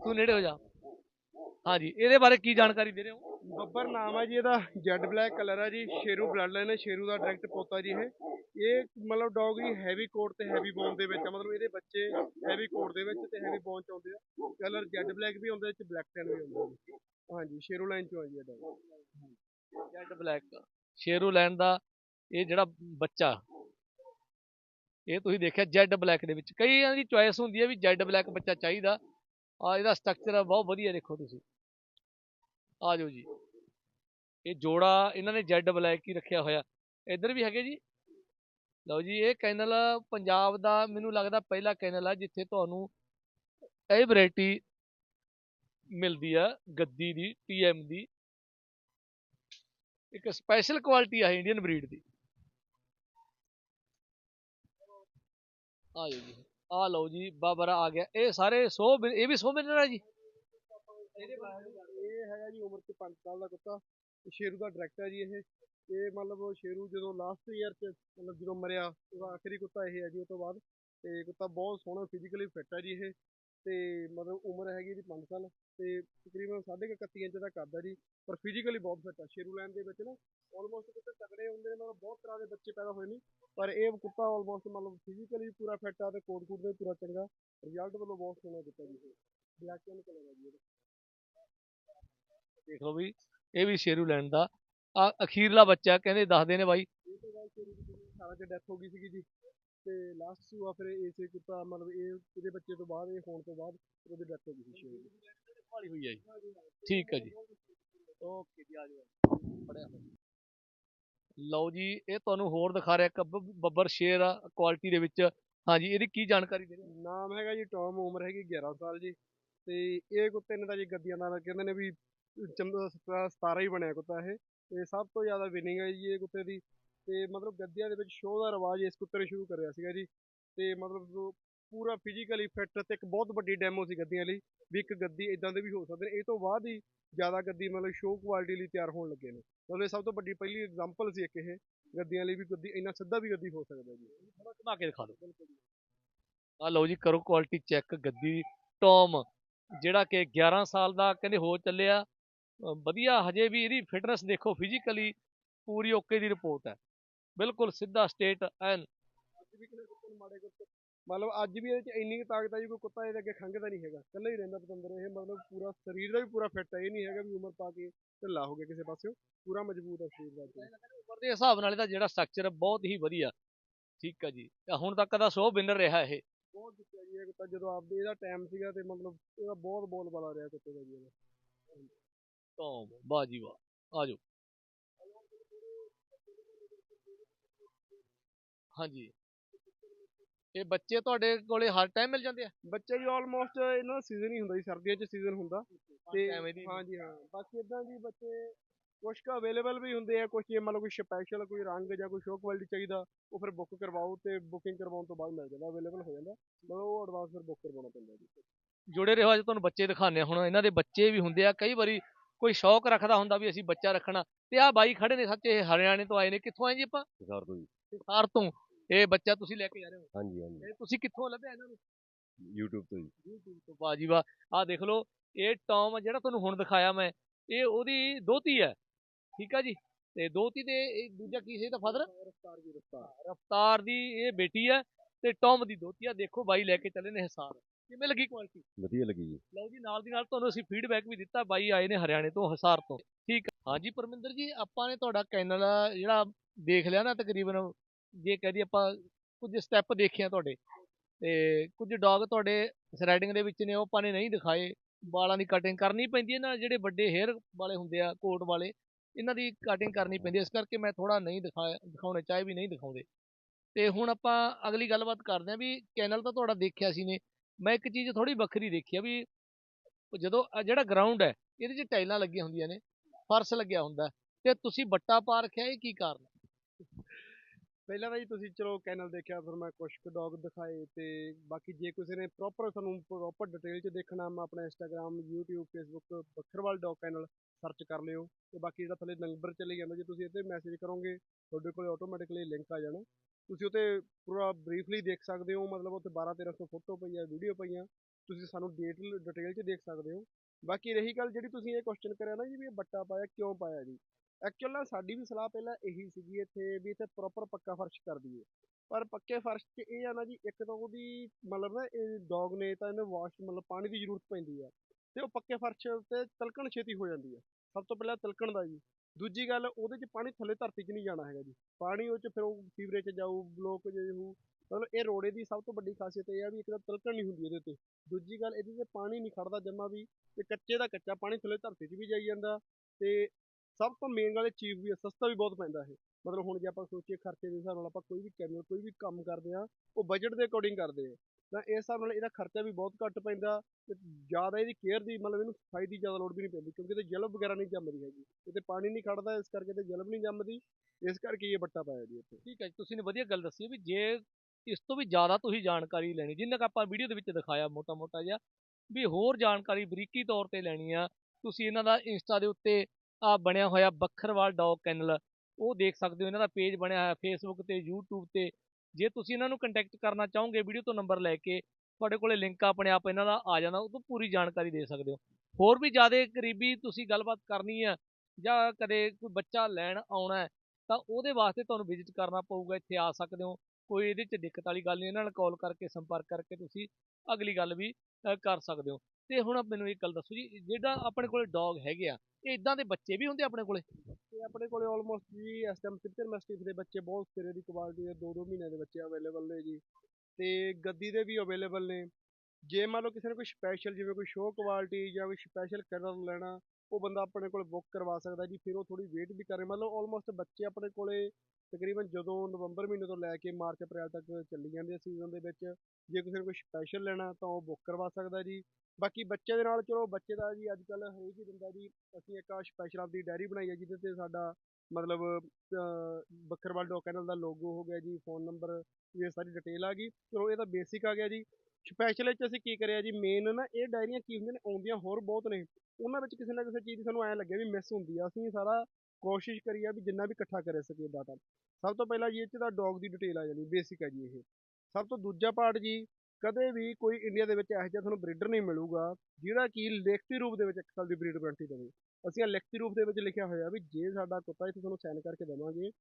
ਤੂੰ ਨੇੜੇ ਹੋ ਜਾ। ਹਾਂਜੀ, ਇਹਦੇ ਬਾਰੇ ਕੀ ਜਾਣਕਾਰੀ ਦੇ ਰਹੇ ਹੋ? ਬੱਬਰ ਨਾਮ ਹੈ ਜੀ, ਇਹਦਾ ਜੈਡ ਬਲੈਕ ਕਲਰ ਹੈ ਜੀ, ਸ਼ੇਰੂ ਬਲੱਡ ਲਾਈਨ ਹੈ, ਸ਼ੇਰੂ ਦਾ ਡਾਇਰੈਕਟ ਪੋਤਾ ਜੀ ਇਹ। ਇਹ ਮਤਲਬ ਡੌਗ ਜੀ ਹੈਵੀ ਕੋਟ ਤੇ ਹੈਵੀ ਬੋਨ ਦੇ ਵਿੱਚ ਆ, ਮਤਲਬ ਇਹਦੇ ਬੱਚੇ ਹੈਵੀ ਕੋਟ ਦੇ ਵਿੱਚ ਤੇ ਹੈਵੀ ਬੋਨ ਚ ਆਉਂਦੇ ਆ। ਕਲਰ ਜੈਡ ਬਲੈਕ ਵੀ ਹੁੰਦਾ ਇਹ ਬਲੈਕ ਟੈਨ ਵੀ ਹੁੰਦਾ ਹਾਂਜੀ ਸ਼ੇਰੂ ਲਾਈਨ ਚੋਂ ਆ ਜੀ ਇਹ dog jet black Sheru land ਦਾ ਇਹ ਜਿਹੜਾ ਬੱਚਾ, ਇਹ ਤੁਸੀਂ ਦੇਖਿਆ ਜੈਡ ਬਲੈਕ ਦੇ ਵਿੱਚ। ਕਈਆਂ ਦੀ ਚੁਆਇਸ ਹੁੰਦੀ ਹੈ ਵੀ ਜੈਡ ਬਲੈਕ ਬੱਚਾ ਚਾਹੀਦਾ। ਆ ਇਹਦਾ ਸਟਰਕਚਰ ਬਹੁਤ ਵਧੀਆ ਦੇਖੋ ਤੁਸੀਂ। ਆ ਜਾਓ ਜੀ। ਇਹ ਜੋੜਾ ਇਹਨਾਂ ਨੇ ਜੈਡ ਬਲੈਕ ਹੀ ਰੱਖਿਆ ਹੋਇਆ। ਇੱਧਰ ਵੀ ਹੈਗੇ ਜੀ। ਲਓ ਜੀ, ਇਹ ਕੈਨਲ ਪੰਜਾਬ ਦਾ ਮੈਨੂੰ ਲੱਗਦਾ ਪਹਿਲਾ ਕੈਨਲ ਆ, ਜਿੱਥੇ ਤੁਹਾਨੂੰ ਇਹ ਵੈਰਾਈਟੀ ਮਿਲਦੀ ਆ, ਗੱਦੀ ਦੀ ਟੀਐਮ ਦੀ। ਇੱਕ ਸਪੈਸ਼ਲ ਕੁਆਲਿਟੀ ਆ ਇੰਡੀਅਨ ਬਰੀਡ ਦੀ। ਆ ਜੀ, ਆ ਲਓ ਜੀ, ਬਾਬਰਾ ਆ ਗਿਆ। ਇਹ ਸਾਰੇ ਸੋ ਇਹ ਵੀ ਸੋ ਮਿਲਰ ਜੀ? ਇਹ ਹੈਗਾ ਜੀ ਉਮਰ ਚ 5 ਸਾਲ ਦਾ ਕੁੱਤਾ, ਸ਼ੇਰੂ ਦਾ ਡਾਇਰੈਕਟ ਹੈ ਜੀ ਇਹ। ਇਹ ਮਤਲਬ ਸ਼ੇਰੂ ਜਦੋਂ ਲਾਸਟ ਈਅਰ ਚ ਮਤਲਬ ਜਦੋਂ ਮਰਿਆ, ਉਹਦਾ ਆਖਰੀ ਕੁੱਤਾ ਇਹ ਹੈ ਜੀ ਉਹ ਤੋਂ ਬਾਅਦ। ਤੇ ਕੁੱਤਾ ਬਹੁਤ ਸੋਹਣਾ ਫਿਜ਼ੀਕਲੀ ਫਿੱਟ ਹੈ ਜੀ ਇਹ। ਤੇ ਮਤਲਬ ਉਮਰ ਹੈਗੀ ਇਹਦੀ 5 ਸਾਲ ਤੇ ਤਕਰੀਬਨ 31 ਇੰਚ ਦਾ ਕੱਦ ਹੈ ਜੀ, ਪਰ ਫਿਜ਼ੀਕਲੀ ਬਹੁਤ ਫਿੱਟ ਹੈ, ਸ਼ੇਰੂ ਲੈਂਡ ਦੇ ਵਿੱਚ ਨਾ ਆਲਮੋਸਟ ਕੁੱਤੇ ਤਕੜੇ ਹੁੰਦੇ ਨੇ, ਮਤਲਬ ਬਹੁਤ ਤਰ੍ਹਾਂ ਦੇ ਬੱਚੇ ਪੈਦਾ ਹੋਏ ਨੇ, ਪਰ ਇਹ ਕੁੱਤਾ ਆਲਮੋਸਟ ਮਤਲਬ ਫਿਜ਼ੀਕਲੀ ਪੂਰਾ ਫਿੱਟ ਆ ਤੇ ਕੋਟ ਕੋਟ ਦੇ ਪੂਰਾ ਚੰਗਾ। ਰਿਜ਼ਲਟ ਵੱਲੋਂ ਬਹੁਤ ਸੋਹਣਾ ਕੁੱਤਾ ਜੀ ਇਹ। ਬਲੈਕ ਕਲਰ ਹੈ ਜੀ ਇਹਦਾ। ਦੇਖ ਲਓ ਵੀ, ਇਹ ਵੀ ਸ਼ੇਰੂ ਲੈਂਡ ਦਾ ਆ ਅਖੀਰਲਾ ਬੱਚਾ ਕਹਿੰਦੇ ਦੱਸਦੇ ਨੇ ਬਾਈ। ਤੋਂ ਸ਼ੇਰੂ ਚ ਡੈਥ ਹੋ ਗਈ ਸੀਗੀ ਜੀ। ਤੇ ਲਾਸਟ ਸੂਆ ਫਿਰ ਇਸੇ ਕੁੱਤਾ ਮਤਲਬ ਇਹ ਇਹਦੇ ਬੱਚੇ ਤੋਂ ਬਾਅਦ ਇਹ ਹੋਣ ਤੋਂ ਬਾਅਦ ਉਹਦੀ ਡੈਥ ਹੋ ਗਈ ਸੀ ਸ਼ੇਰੂ ਦੀ। ਹੋਈ ਹੈ ਜੀ। ਠੀਕ ਹੈ ਜੀ। ਓਕੇ ਜੀ ਆ ਜਾਓ। ਪੜਿਆ ਲਓ ਜੀ ਇਹ ਤੁਹਾਨੂੰ ਹੋਰ ਦਿਖਾ ਰਿਹਾ ਇੱਕ ਬੱਬਰ ਸ਼ੇਰ ਆ ਕੁਆਲਿਟੀ ਦੇ ਵਿੱਚ। ਹਾਂਜੀ ਇਹਦੀ ਕੀ ਜਾਣਕਾਰੀ ਦੇ ਰਹੇ? ਨਾਮ ਹੈਗਾ ਜੀ ਟੌਮ ਉਮਰ ਹੈਗੀ 11 ਸਾਲ ਜੀ। ਤੇ ਇਹ ਕੁੱਤੇ ਨੇ ਤਾਂ ਜੀ ਗੱਦੀਆਂ ਨਾਲ ਕਹਿੰਦੇ ਨੇ ਵੀ ਚੰਦ 17 ਹੀ ਬਣਿਆ ਕੁੱਤਾ ਇਹ। ਤੇ ਸਭ ਤੋਂ ਜ਼ਿਆਦਾ ਵਿਨਿੰਗ ਹੈ ਜੀ ਇਹ ਕੁੱਤੇ ਦੀ। ਤੇ ਮਤਲਬ ਗੱਦੀਆਂ ਦੇ ਵਿੱਚ ਸ਼ੋਅ ਦਾ ਰਿਵਾਜ ਇਸ ਕੁੱਤੇ ਨੇ ਸ਼ੁਰੂ ਕਰਿਆ ਸੀਗਾ ਜੀ। ਤੇ ਮਤਲਬ ਪੂਰਾ ਫਿਜ਼ੀਕਲੀ ਫਿੱਟ ਤੇ ਇੱਕ ਬਹੁਤ ਵੱਡੀ ਡੈਮੋ ਸੀ ਗੱਦੀਆਂ ਲਈ, ਵੀ ਇੱਕ ਗੱਦੀ ਇਦਾਂ ਦੇ ਵੀ ਹੋ ਸਕਦੇ ਨੇ। ਇਹ ਤੋਂ ਬਾਅਦ ਹੀ ਜ਼ਿਆਦਾ ਗੱਦੀ ਮਤਲਬ ਸ਼ੋਅ ਕੁਆਲਿਟੀ ਲਈ ਤਿਆਰ ਹੋਣ ਲੱਗੇ ਨੇ। ਮਤਲਬ ਇਹ ਸਭ ਤੋਂ ਵੱਡੀ ਪਹਿਲੀ ਐਗਜ਼ਾਮਪਲ ਸੀ ਇੱਕ ਇਹ, ਗੱਦੀਆਂ ਲਈ ਵੀ ਗੱਦੀ, ਇੰਨਾ ਸਿੱਧਾ ਵੀ ਗੱਦੀ ਹੋ ਸਕਦਾ ਜੀ। ਥੋੜਾ ਘੁਮਾ ਕੇ ਦਿਖਾ ਦਿਓ। ਆ ਲਓ ਜੀ, ਕਰੋ ਕੁਆਲਿਟੀ ਚੈੱਕ ਗੱਦੀ ਟੌਮ ਜਿਹੜਾ ਕਿ 11 ਸਾਲ ਦਾ ਕਹਿੰਦੇ ਹੋ ਚੱਲਿਆ। ਵਧੀਆ ਹਜੇ ਵੀ ਇਹਦੀ ਫਿਟਨੈਸ ਦੇਖੋ ਫਿਜ਼ੀਕਲੀ ਪੂਰੀ ਓਕੇ ਦੀ ਰਿਪੋਰਟ ਹੈ। ਬਿਲਕੁਲ ਸਿੱਧਾ ਸਟੇਟ ਐਨ ਮਤਲਬ ਅੱਜ ਵੀ ਇਹਦੇ ਚ ਇੰਨੀ ਤਾਕਤ ਆ ਜੀ ਕੋਈ ਕੁੱਤਾ ਇਹਦੇ ਅੱਗੇ ਖੰਘਦਾ ਨਹੀਂ ਹੈਗਾ। ਇਕੱਲਾ ਹੀ ਰਹਿੰਦਾ ਪਤੰਦਰ ਇਹ ਮਤਲਬ ਪੂਰਾ ਸਰੀਰ ਦਾ ਵੀ ਪੂਰਾ ਫਿੱਟ ਹੈ ਇਹ ਨਹੀਂ ਹੈਗਾ ਵੀ ਉਮਰ ਪਾ ਕੇ ਢਿੱਲਾ ਹੋ ਗਿਆ ਕਿਸੇ ਪਾਸਿਓਂ। ਪੂਰਾ ਮਜ਼ਬੂਤ ਹੈ ਸਰੀਰ ਦਾ। ਉਮਰ ਦੇ ਹਿਸਾਬ ਨਾਲ ਇਹਦਾ ਜਿਹੜਾ ਸਟਰਕਚਰ ਹੈ ਬਹੁਤ ਹੀ ਵਧੀਆ। ਠੀਕ ਹੈ ਜੀ। ਤਾਂ ਹੁਣ ਤੱਕ ਦਾ ਸੋ ਵਿਨਰ ਰਿਹਾ ਇਹ। ਬਹੁਤ ਜਿੱਤਿਆ ਜੀ ਇਹ ਕੁੱਤਾ ਜਦੋਂ ਆਪਦੇ ਇਹਦਾ ਟਾਈਮ ਸੀਗਾ ਤੇ ਮਤਲਬ ਇਹਦਾ ਬਹੁਤ ਬੋਲ ਬਾਲਾ ਰਿਹਾ ਕੁੱਤੇ ਦਾ ਜੀ ਟੌਮ ਵਾਹ ਜੀ ਵਾਹ ਆ ਜਾਓ ਹਾਂਜੀ। ਇਹ ਬੱਚੇ ਤੁਹਾਡੇ ਕੋਲੇ ਹਰ ਟਾਈਮ ਮਿਲ ਜਾਂਦੇ ਆ? ਬੱਚੇ ਜੀ ਆਲਮੋਸਟ ਇਹਨਾਂ ਦਾ ਸੀਜ਼ਨ ਹੀ ਹੁੰਦਾ ਜੀ ਸਰਦੀਆਂ 'ਚ ਸੀਜ਼ਨ ਹੁੰਦਾ। ਤੇ ਐਵੇਂ ਦੀ ਹਾਂਜੀ ਹਾਂ। ਬਾਕੀ ਇਦਾਂ ਜੀ ਬੱਚੇ ਕੁਛ ਕੁ ਅਵੇਲੇਬਲ ਵੀ ਹੁੰਦੇ ਆ ਕੁਛ ਜੇ ਮੰਨ ਲਓ ਕੋਈ ਸਪੈਸ਼ਲ ਕੋਈ ਰੰਗ ਜਾਂ ਕੋਈ ਸ਼ੋਅ ਕੁਆਲਿਟੀ ਚਾਹੀਦਾ ਉਹ ਫਿਰ ਬੁੱਕ ਕਰਵਾਓ ਤੇ ਬੁਕਿੰਗ ਕਰਵਾਉਣ ਤੋਂ ਬਾਅਦ ਮਿਲ ਜਾਂਦਾ ਅਵੇਲੇਬਲ ਹੋ ਜਾਂਦਾ। ਮਤਲਬ ਉਹ ਐਡਵਾਂਸ ਫਿਰ ਬੁੱਕ ਕਰਵਾਉਣਾ ਪੈਂਦਾ ਜੀ। ਜੁੜੇ ਰਹੋ ਅੱਜ ਤੁਹਾਨੂੰ ਬੱਚੇ ਦਿਖਾਉਂਦੇ ਹਾਂ ਹੁਣ ਇਹਨਾਂ ਦੇ ਬੱਚੇ ਵੀ ਹੁੰਦੇ ਆ ਕਈ ਵਾਰੀ ਕੋਈ ਸ਼ੌਕ ਰੱਖਦਾ ਹੁੰਦਾ ਵੀ ਅਸੀਂ ਬੱਚਾ ਰੱਖਣਾ ਤੇ ਆਹ ਬਾਈ ਖੜੇ ਨੇ ਸੱਚ ਹਰਿਆਣੇ ਤੋਂ ਆਏ ਨੇ ਕਿੱਥੋਂ ਆਏ ਜੀ ਆਪਾਂ? ਹਿਸਾਰ ਤੋਂ ਜੀ। ਹਿਸਾਰ ਤੋਂ। ਇਹ ਬੱਚਾ ਤੁਸੀਂ ਲੈ ਕੇ ਜਾ ਰਹੇ ਹੋ? ਹਾਂਜੀ ਹਾਂਜੀ। ਇਹ ਤੁਸੀਂ ਕਿੱਥੋਂ ਲੱਭਿਆ ਇਹਨਾਂ ਨੂੰ? YouTube ਤੋਂ ਜੀ। YouTube ਤੋਂ ਵਾਹ ਜੀ ਵਾਹ। ਆਹ ਦੇਖ ਲਓ ਇਹ ਟੌਮ ਜਿਹੜਾ ਤੁਹਾਨੂੰ ਹੁਣ ਦਿਖਾਇਆ ਮੈਂ ਇਹ ਉਹਦੀ ਦੋਤੀ ਹੈ। ਠੀਕ ਆ ਜੀ? ਤੇ ਦੋਤੀ ਦੇ ਇਹ ਦੂਜਾ ਕੀ ਸੀ ਇਹਦਾ ਫਾਦਰ ਰਫਤਾਰ ਜੀ ਰਫਤਾਰ। ਰਫਤਾਰ ਦੀ ਇਹ ਬੇਟੀ ਹੈ ਤੇ ਟੌਮ ਦੀ ਦੋਤੀ ਆ। ਦੇਖੋ ਬਾਈ ਲੈ ਕੇ ਚੱਲੇ ਨੇ ਹਿਸਾਰ ਕਿਵੇਂ ਲੱਗੀ ਕੁਆਲਿਟੀ ਵਧੀਆ ਲੱਗੀ ਜੀ। ਲਓ ਜੀ ਨਾਲ ਦੀ ਨਾਲ ਤੁਹਾਨੂੰ ਅਸੀਂ ਫੀਡਬੈਕ ਵੀ ਦਿੱਤਾ ਬਾਈ ਆਏ ਨੇ ਹਰਿਆਣੇ ਤੋਂ ਹਿਸਾਰ ਤੋਂ। ਠੀਕ ਹੈ ਹਾਂਜੀ ਪਰਮਿੰਦਰ ਜੀ ਆਪਾਂ ਨੇ ਤੁਹਾਡਾ ਚੈਨਲ ਜਿਹੜਾ ਦੇਖ ਲਿਆ ਨਾ ਤਕਰੀਬਨ ਜੇ ਕਹਦੀ ਆਪਾਂ ਕੁਝ ਸਟੈਪ ਦੇਖੇ ਆ ਤੁਹਾਡੇ। ਤੇ ਕੁਝ ਡੌਗ ਤੁਹਾਡੇ ਰਾਈਡਿੰਗ ਦੇ ਵਿੱਚ ਨੇ ਉਹ ਆਪਾਂ ਨੇ ਨਹੀਂ ਦਿਖਾਏ। ਵਾਲਾਂ ਦੀ ਕਟਿੰਗ ਕਰਨੀ ਪੈਂਦੀ ਹੈ ਨਾ ਜਿਹੜੇ ਵੱਡੇ ਹੇਅਰ ਵਾਲੇ ਹੁੰਦੇ ਆ ਕੋਟ ਵਾਲੇ ਇਹਨਾਂ ਦੀ ਕਟਿੰਗ ਕਰਨੀ ਪੈਂਦੀ ਇਸ ਕਰਕੇ ਮੈਂ ਥੋੜਾ ਨਹੀਂ ਦਿਖਾਇਆ ਦਿਖਾਉਣੇ ਚਾਹੇ ਵੀ ਨਹੀਂ ਦਿਖਾਉਂਦੇ। ਤੇ ਹੁਣ ਆਪਾਂ ਅਗਲੀ ਗੱਲਬਾਤ ਕਰਦੇ ਹਾਂ ਵੀ ਚੈਨਲ ਤਾਂ ਤੁਹਾਡਾ ਦੇਖਿਆ ਸੀ ਨੇ ਮੈਂ ਇੱਕ ਚੀਜ਼ ਥੋੜੀ ਵੱਖਰੀ ਦੇਖੀ ਆ ਵੀ ਜਦੋਂ ਜਿਹੜਾ ਗਰਾਊਂਡ ਹੈ ਇਹਦੇ 'ਚ ਟਾਈਲਾਂ ਲੱਗੀਆਂ ਹੁੰਦੀਆਂ ਨੇ ਫਰਸ਼ ਲੱਗਿਆ ਹੁੰਦਾ ਹੈ, ਤੇ ਤੁਸੀਂ ਬੱਟਾ ਪਾ ਰੱਖਿਆ ਇਹ ਕੀ ਕਾਰਨ ਪਹਿਲਾਂ ਤਾਂ ਜੀ ਤੁਸੀਂ ਚਲੋ ਕੈਨਲ ਦੇਖਿਆ ਫਿਰ ਮੈਂ ਕੁਛ ਕੁ ਡੌਗ ਦਿਖਾਏ ਤੇ ਬਾਕੀ ਜੇ ਕਿਸੇ ਨੇ ਪ੍ਰੋਪਰ ਤੁਹਾਨੂੰ ਪ੍ਰੋਪਰ ਡਿਟੇਲ 'ਚ ਦੇਖਣਾ ਮੈਂ ਆਪਣਾ Instagram YouTube Facebook Bakharwal dog kennel search ਕਰ ਲਿਓ ਤੇ ਬਾਕੀ ਜਿਹੜਾ ਥੱਲੇ ਨੰਬਰ ਚੱਲੀ ਜਾਂਦਾ ਜੇ ਤੁਸੀਂ ਇੱਥੇ ਮੈਸੇਜ ਕਰੋਗੇ ਤੁਹਾਡੇ ਕੋਲ ਆਟੋਮੈਟਿਕਲੀ ਲਿੰਕ ਆ ਜਾਣਾ। ਤੁਸੀਂ ਉੱਤੇ ਪੂਰਾ ਬਰੀਫਲੀ ਦੇਖ ਸਕਦੇ ਹੋ, ਮਤਲਬ ਉੱਥੇ 12 1300 ਫੋਟੋ ਪਈ ਆ ਵੀਡੀਓ ਪਈਆਂ, ਤੁਸੀਂ ਸਾਨੂੰ ਡੇਟ ਡਿਟੇਲ 'ਚ ਦੇਖ ਸਕਦੇ ਹੋ। ਬਾਕੀ ਰਹੀ ਗੱਲ ਜਿਹੜੀ ਤੁਸੀਂ ਇਹ ਕੁਐਸਚਨ ਕਰਿਆ ਨਾ ਜੀ ਵੀ ਇਹ ਬੱਟਾ ਪਾਇਆ, ਕਿਉਂ ਪਾਇਆ ਜੀ? ਐਕਚੁਅਲ ਨਾ ਸਾਡੀ ਵੀ ਸਲਾਹ ਪਹਿਲਾਂ ਇਹੀ ਸੀਗੀ ਇੱਥੇ ਵੀ ਇੱਥੇ ਪ੍ਰੋਪਰ ਪੱਕਾ ਫਰਸ਼ ਕਰ ਦਈਏ। ਪਰ ਪੱਕੇ ਫਰਸ਼ 'ਚ ਇਹ ਆ ਨਾ ਜੀ, ਇੱਕ ਤਾਂ ਉਹਦੀ ਮਤਲਬ ਨਾ ਇਹ ਡੌਗ ਨੇ ਤਾਂ ਇਹਨੂੰ ਵਾਸ਼ ਮਤਲਬ ਪਾਣੀ ਦੀ ਜ਼ਰੂਰਤ ਪੈਂਦੀ ਆ। ਤੇ ਉਹ ਪੱਕੇ ਫਰਸ਼ ਉੱਤੇ ਤਲਕਣ ਛੇਤੀ ਹੋ ਜਾਂਦੀ ਆ। ਸਭ ਤੋਂ ਪਹਿਲਾਂ ਤਲਕਣ ਦਾ ਜੀ। ਦੂਜੀ ਗੱਲ, ਉਹਦੇ 'ਚ ਪਾਣੀ ਥੱਲੇ ਧਰਤੀ 'ਚ ਨਹੀਂ ਜਾਣਾ ਹੈਗਾ ਜੀ। ਪਾਣੀ ਉਹ 'ਚ ਫਿਰ ਉਹ ਸੀਵਰੇਜ 'ਚ ਜਾਊ, ਬਲੋਕ ਜੇ ਹੋਊ ਮਤਲਬ ਇਹ ਰੋੜੇ ਦੀ ਸਭ ਤੋਂ ਵੱਡੀ ਖਾਸੀਅਤ ਇਹ ਆ ਵੀ ਇੱਕ ਤਾਂ ਤਿਲਕਣ ਨਹੀਂ ਹੁੰਦੀ ਇਹਦੇ ਉੱਤੇ ਦੂਜੀ ਗੱਲ, ਇਹਦੇ 'ਤੇ ਪਾਣੀ ਨਹੀਂ ਖੜਦਾ ਜਮਾ ਵੀ, ਤੇ ਕੱਚੇ ਦਾ ਕੱਚਾ ਪਾਣੀ ਥੱਲੇ ਧਰਤੀ 'ਚ ਵੀ ਜਾਈ ਜਾਂਦਾ। ਤੇ ਸਭ ਤੋਂ ਮੇਨ ਗੱਲ ਇਹ ਚੀਜ਼ ਵੀ ਹੈ ਸਸਤਾ ਵੀ ਬਹੁਤ ਪੈਂਦਾ ਇਹ। ਮਤਲਬ ਹੁਣ ਜੇ ਆਪਾਂ ਸੋਚੀਏ ਖਰਚੇ ਦੇ ਹਿਸਾਬ ਨਾਲ ਆਪਾਂ ਕੋਈ ਵੀ ਕੈਮੀਕਲ ਕੋਈ ਵੀ ਕੰਮ ਕਰਦੇ ਆ, ਉਹ ਬਜਟ ਦੇ ਅਕੋਰਡਿੰਗ ਕਰਦੇ ਆ। ਤਾਂ ਇਸ ਹਿਸਾਬ ਨਾਲ ਇਹਦਾ ਖਰਚਾ ਵੀ ਬਹੁਤ ਘੱਟ ਪੈਂਦਾ ਤੇ ਜ਼ਿਆਦਾ ਇਹਦੀ ਕੇਅਰ ਦੀ ਮਤਲਬ ਇਹਨੂੰ ਸਫ਼ਾਈ ਦੀ ਜ਼ਿਆਦਾ ਲੋੜ ਵੀ ਨਹੀਂ ਪੈਂਦੀ ਕਿਉਂਕਿ ਇਹਦੇ ਜਲਬ ਵਗੈਰਾ ਨਹੀਂ ਜੰਮਦੀ ਹੈਗੀ। ਇਹਦੇ ਪਾਣੀ ਨਹੀਂ ਖੜਦਾ ਇਸ ਕਰਕੇ ਤੇ ਜਲਬ ਨਹੀਂ ਜੰਮਦੀ ਇਸ ਕਰਕੇ ਇਹ ਬੱਟਾ ਪਾਇਆ ਜੀ ਇੱਥੇ। ਠੀਕ ਹੈ ਜੀ, ਤੁਸੀਂ ਨੇ ਵਧੀਆ ਗੱਲ ਦੱਸੀ ਵੀ ਜੇ ਇਸ ਤੋਂ ਵੀ ਜ਼ਿਆਦਾ ਤੁਸੀਂ ਜਾਣਕਾਰੀ ਲੈਣੀ ਜਿੰਨਾ ਕੁ ਆਪਾਂ ਵੀਡੀਓ ਦੇ ਵਿੱਚ ਦਿਖਾਇਆ ਮੋਟਾ ਮੋਟਾ ਜਿਹਾ ਵੀ ਹੋਰ ਜਾਣਕਾਰੀ ਬਰੀਕੀ ਤੌਰ ਤੇ ਲੈਣੀ ਆ ਤੁਸੀਂ ਇਹਨਾਂ ਦਾ ਇੰਸਟਾ ਦੇ ਉੱਤੇ ਆ ਬਣਿਆ ਹੋਇਆ ਬੱਖਰਵਾਲ ਡੌਗ ਕੈਨਲ ਉਹ ਦੇਖ ਸਕਦੇ ਹੋ ਇਹਨਾਂ ਦਾ ਪੇਜ ਬਣਿਆ ਹੋਇਆ ਫੇਸਬੁੱਕ ਤੇ YouTube ਤੇ ਜੇ ਤੁਸੀਂ ਇਹਨਾਂ ਨੂੰ ਕੰਟੈਕਟ ਕਰਨਾ ਚਾਹੋਗੇ ਵੀਡੀਓ ਤੋਂ ਨੰਬਰ ਲੈ ਕੇ, ਤੁਹਾਡੇ ਕੋਲੇ ਲਿੰਕ ਆਪਣੇ ਆਪ ਇਹਨਾਂ ਦਾ ਆ ਜਾਣਾ ਉਹ ਤੋਂ ਪੂਰੀ ਜਾਣਕਾਰੀ ਦੇ ਸਕਦੇ ਹੋ। ਹੋਰ ਵੀ ਜ਼ਿਆਦਾ ਕਰੀਬੀ ਤੁਸੀਂ ਗੱਲਬਾਤ ਕਰਨੀ ਹੈ ਜਾਂ ਕਦੇ ਕੋਈ ਬੱਚਾ ਲੈਣ ਆਉਣਾ ਤਾਂ ਉਹਦੇ ਵਾਸਤੇ ਤੁਹਾਨੂੰ ਵਿਜ਼ਿਟ ਕਰਨਾ ਪਊਗਾ, ਇੱਥੇ ਆ ਸਕਦੇ ਹੋ। ਕੋਈ ਇਹਦੇ 'ਚ ਦਿੱਕਤ ਵਾਲੀ ਗੱਲ ਨਹੀਂ, ਇਹਨਾਂ ਨਾਲ ਕਾਲ ਕਰਕੇ, ਸੰਪਰਕ ਕਰਕੇ ਤੁਸੀਂ ਅਗਲੀ ਗੱਲ ਵੀ ਕਰ ਸਕਦੇ ਹੋ। ਤੇ ਹੁਣ ਮੈਨੂੰ ਇੱਕ ਗੱਲ ਦੱਸੋ ਜੀ, ਜਿਹੜਾ ਆਪਣੇ ਕੋਲੇ ਡੌਗ ਹੈਗੇ ਆ, ਇਹ ਇਦਾਂ ਦੇ ਬੱਚੇ ਵੀ ਹੁੰਦੇ ਆਪਣੇ ਕੋਲੇ? ਤੇ ਆਪਣੇ ਕੋਲੇ ਆਲਮੋਸਟ ਜੀ, ਇਸ ਟਾਈਮ ਸਿੱਧਰ ਮੈਸਟਿਫ ਦੇ ਬੱਚੇ ਬਹੁਤ ਸਿਰੇ ਦੀ ਕੁਆਲਿਟੀ ਦੇ ਦੋ ਦੋ ਮਹੀਨੇ ਦੇ ਬੱਚੇ ਅਵੇਲੇਬਲ ਨੇ ਜੀ। ਤੇ ਗੱਦੀ ਦੇ ਵੀ ਅਵੇਲੇਬਲ ਨੇ। ਜੇ ਮੰਨ ਲਓ ਕਿਸੇ ਨੇ ਕੋਈ ਸਪੈਸ਼ਲ ਜਿਵੇਂ ਕੋਈ ਸ਼ੋਅ ਕੁਆਲਿਟੀ ਜਾਂ ਕੋਈ ਸਪੈਸ਼ਲ ਕਲਰ ਲੈਣਾ, ਉਹ ਬੰਦਾ ਆਪਣੇ ਕੋਲ ਬੁੱਕ ਕਰਵਾ ਸਕਦਾ ਜੀ, ਫਿਰ ਉਹ ਥੋੜੀ ਵੇਟ ਵੀ ਕਰੇ। ਮਤਲਬ ਆਲਮੋਸਟ ਬੱਚੇ ਆਪਣੇ ਕੋਲੇ ਤਕਰੀਬਨ ਜਦੋਂ ਨਵੰਬਰ ਮਹੀਨੇ ਤੋਂ ਲੈ ਕੇ ਮਾਰਚ, ਅਪ੍ਰੈਲ ਤੱਕ ਚੱਲੀ ਜਾਂਦੇ ਆ ਸੀਜ਼ਨ ਦੇ ਵਿੱਚ। ਜੇ ਕਿਸੇ ਨੇ ਕੋਈ ਸਪੈਸ਼ਲ ਲੈਣਾ ਤਾਂ ਉਹ ਬੁੱਕ ਕਰਵਾ ਸਕਦਾ ਜੀ। ਬਾਕੀ ਬੱਚੇ ਦੇ ਨਾਲ ਚਲੋ ਬੱਚੇ ਦਾ ਜੀ ਅੱਜ ਕੱਲ੍ਹ ਹਰੇਕ ਹੀ ਦਿੰਦਾ ਜੀ, ਅਸੀਂ ਇੱਕ ਸਪੈਸ਼ਲ ਆਪਦੀ ਡਾਇਰੀ ਬਣਾਈ ਹੈ ਜਿਹਦੇ ਤੇ ਸਾਡਾ ਮਤਲਬ ਬੱਕਰਵਾਲ ਡੌਗ ਕੈਨਲ ਦਾ ਲੋਗੋ ਹੋ ਗਿਆ ਜੀ ਫੋਨ ਨੰਬਰ ਇਹ ਸਾਰੀ ਡਿਟੇਲ ਆ ਗਈ। ਚਲੋ ਇਹ ਤਾਂ ਬੇਸਿਕ ਆ ਗਿਆ ਜੀ। ਸਪੈਸ਼ਲ ਵਿੱਚ ਅਸੀਂ ਕੀ ਕਰਿਆ ਜੀ ਮੇਨ ਨਾ ਇਹ ਡਾਇਰੀਆਂ ਕੀ ਹੁੰਦੀਆਂ ਨੇ, ਆਉਂਦੀਆਂ ਹੋਰ ਬਹੁਤ ਨੇ। ਉਹਨਾਂ ਵਿੱਚ ਕਿਸੇ ਨਾ ਕਿਸੇ ਚੀਜ਼ ਸਾਨੂੰ ਐਂ ਲੱਗਿਆ ਵੀ ਮਿਸ ਹੁੰਦੀ ਆ। ਅਸੀਂ ਸਾਰਾ ਕੋਸ਼ਿਸ਼ ਕਰੀ ਆ ਵੀ ਜਿੰਨਾ ਵੀ ਇਕੱਠਾ ਕਰ ਸਕੀਏ ਡਾਟਾ ਸਭ ਤੋਂ ਪਹਿਲਾਂ ਜੀ ਇਹ 'ਚ ਤਾਂ ਡੌਗ ਦੀ ਡਿਟੇਲ ਆ ਜਾਣੀ ਬੇਸਿਕ ਹੈ ਜੀ ਇਹ। ਸਭ ਤੋਂ ਦੂਜਾ ਪਾਰਟ ਜੀ ਕਦੇ ਵੀ ਕੋਈ ਇੰਡੀਆ ਦੇ ਵਿੱਚ ਇਹੋ ਜਿਹਾ ਤੁਹਾਨੂੰ ਬਰੀਡਰ ਨਹੀਂ ਮਿਲੂਗਾ, ਜਿਹੜਾ ਕਿ ਲਿਖਤੀ ਰੂਪ ਦੇ ਵਿੱਚ ਇੱਕ ਸਾਲ ਦੀ ਬਰੀਡ ਗਾਰੰਟੀ ਦੇਵੇ। ਅਸੀਂ ਇਹ ਲਿਖਤੀ ਰੂਪ ਦੇ ਵਿੱਚ ਲਿਖਿਆ ਹੋਇਆ ਵੀ ਜੇ ਸਾਡਾ ਕੁੱਤਾ ਇੱਥੇ ਤੁਹਾਨੂੰ ਸਾਈਨ ਕਰਕੇ ਦੇਵਾਂਗੇ,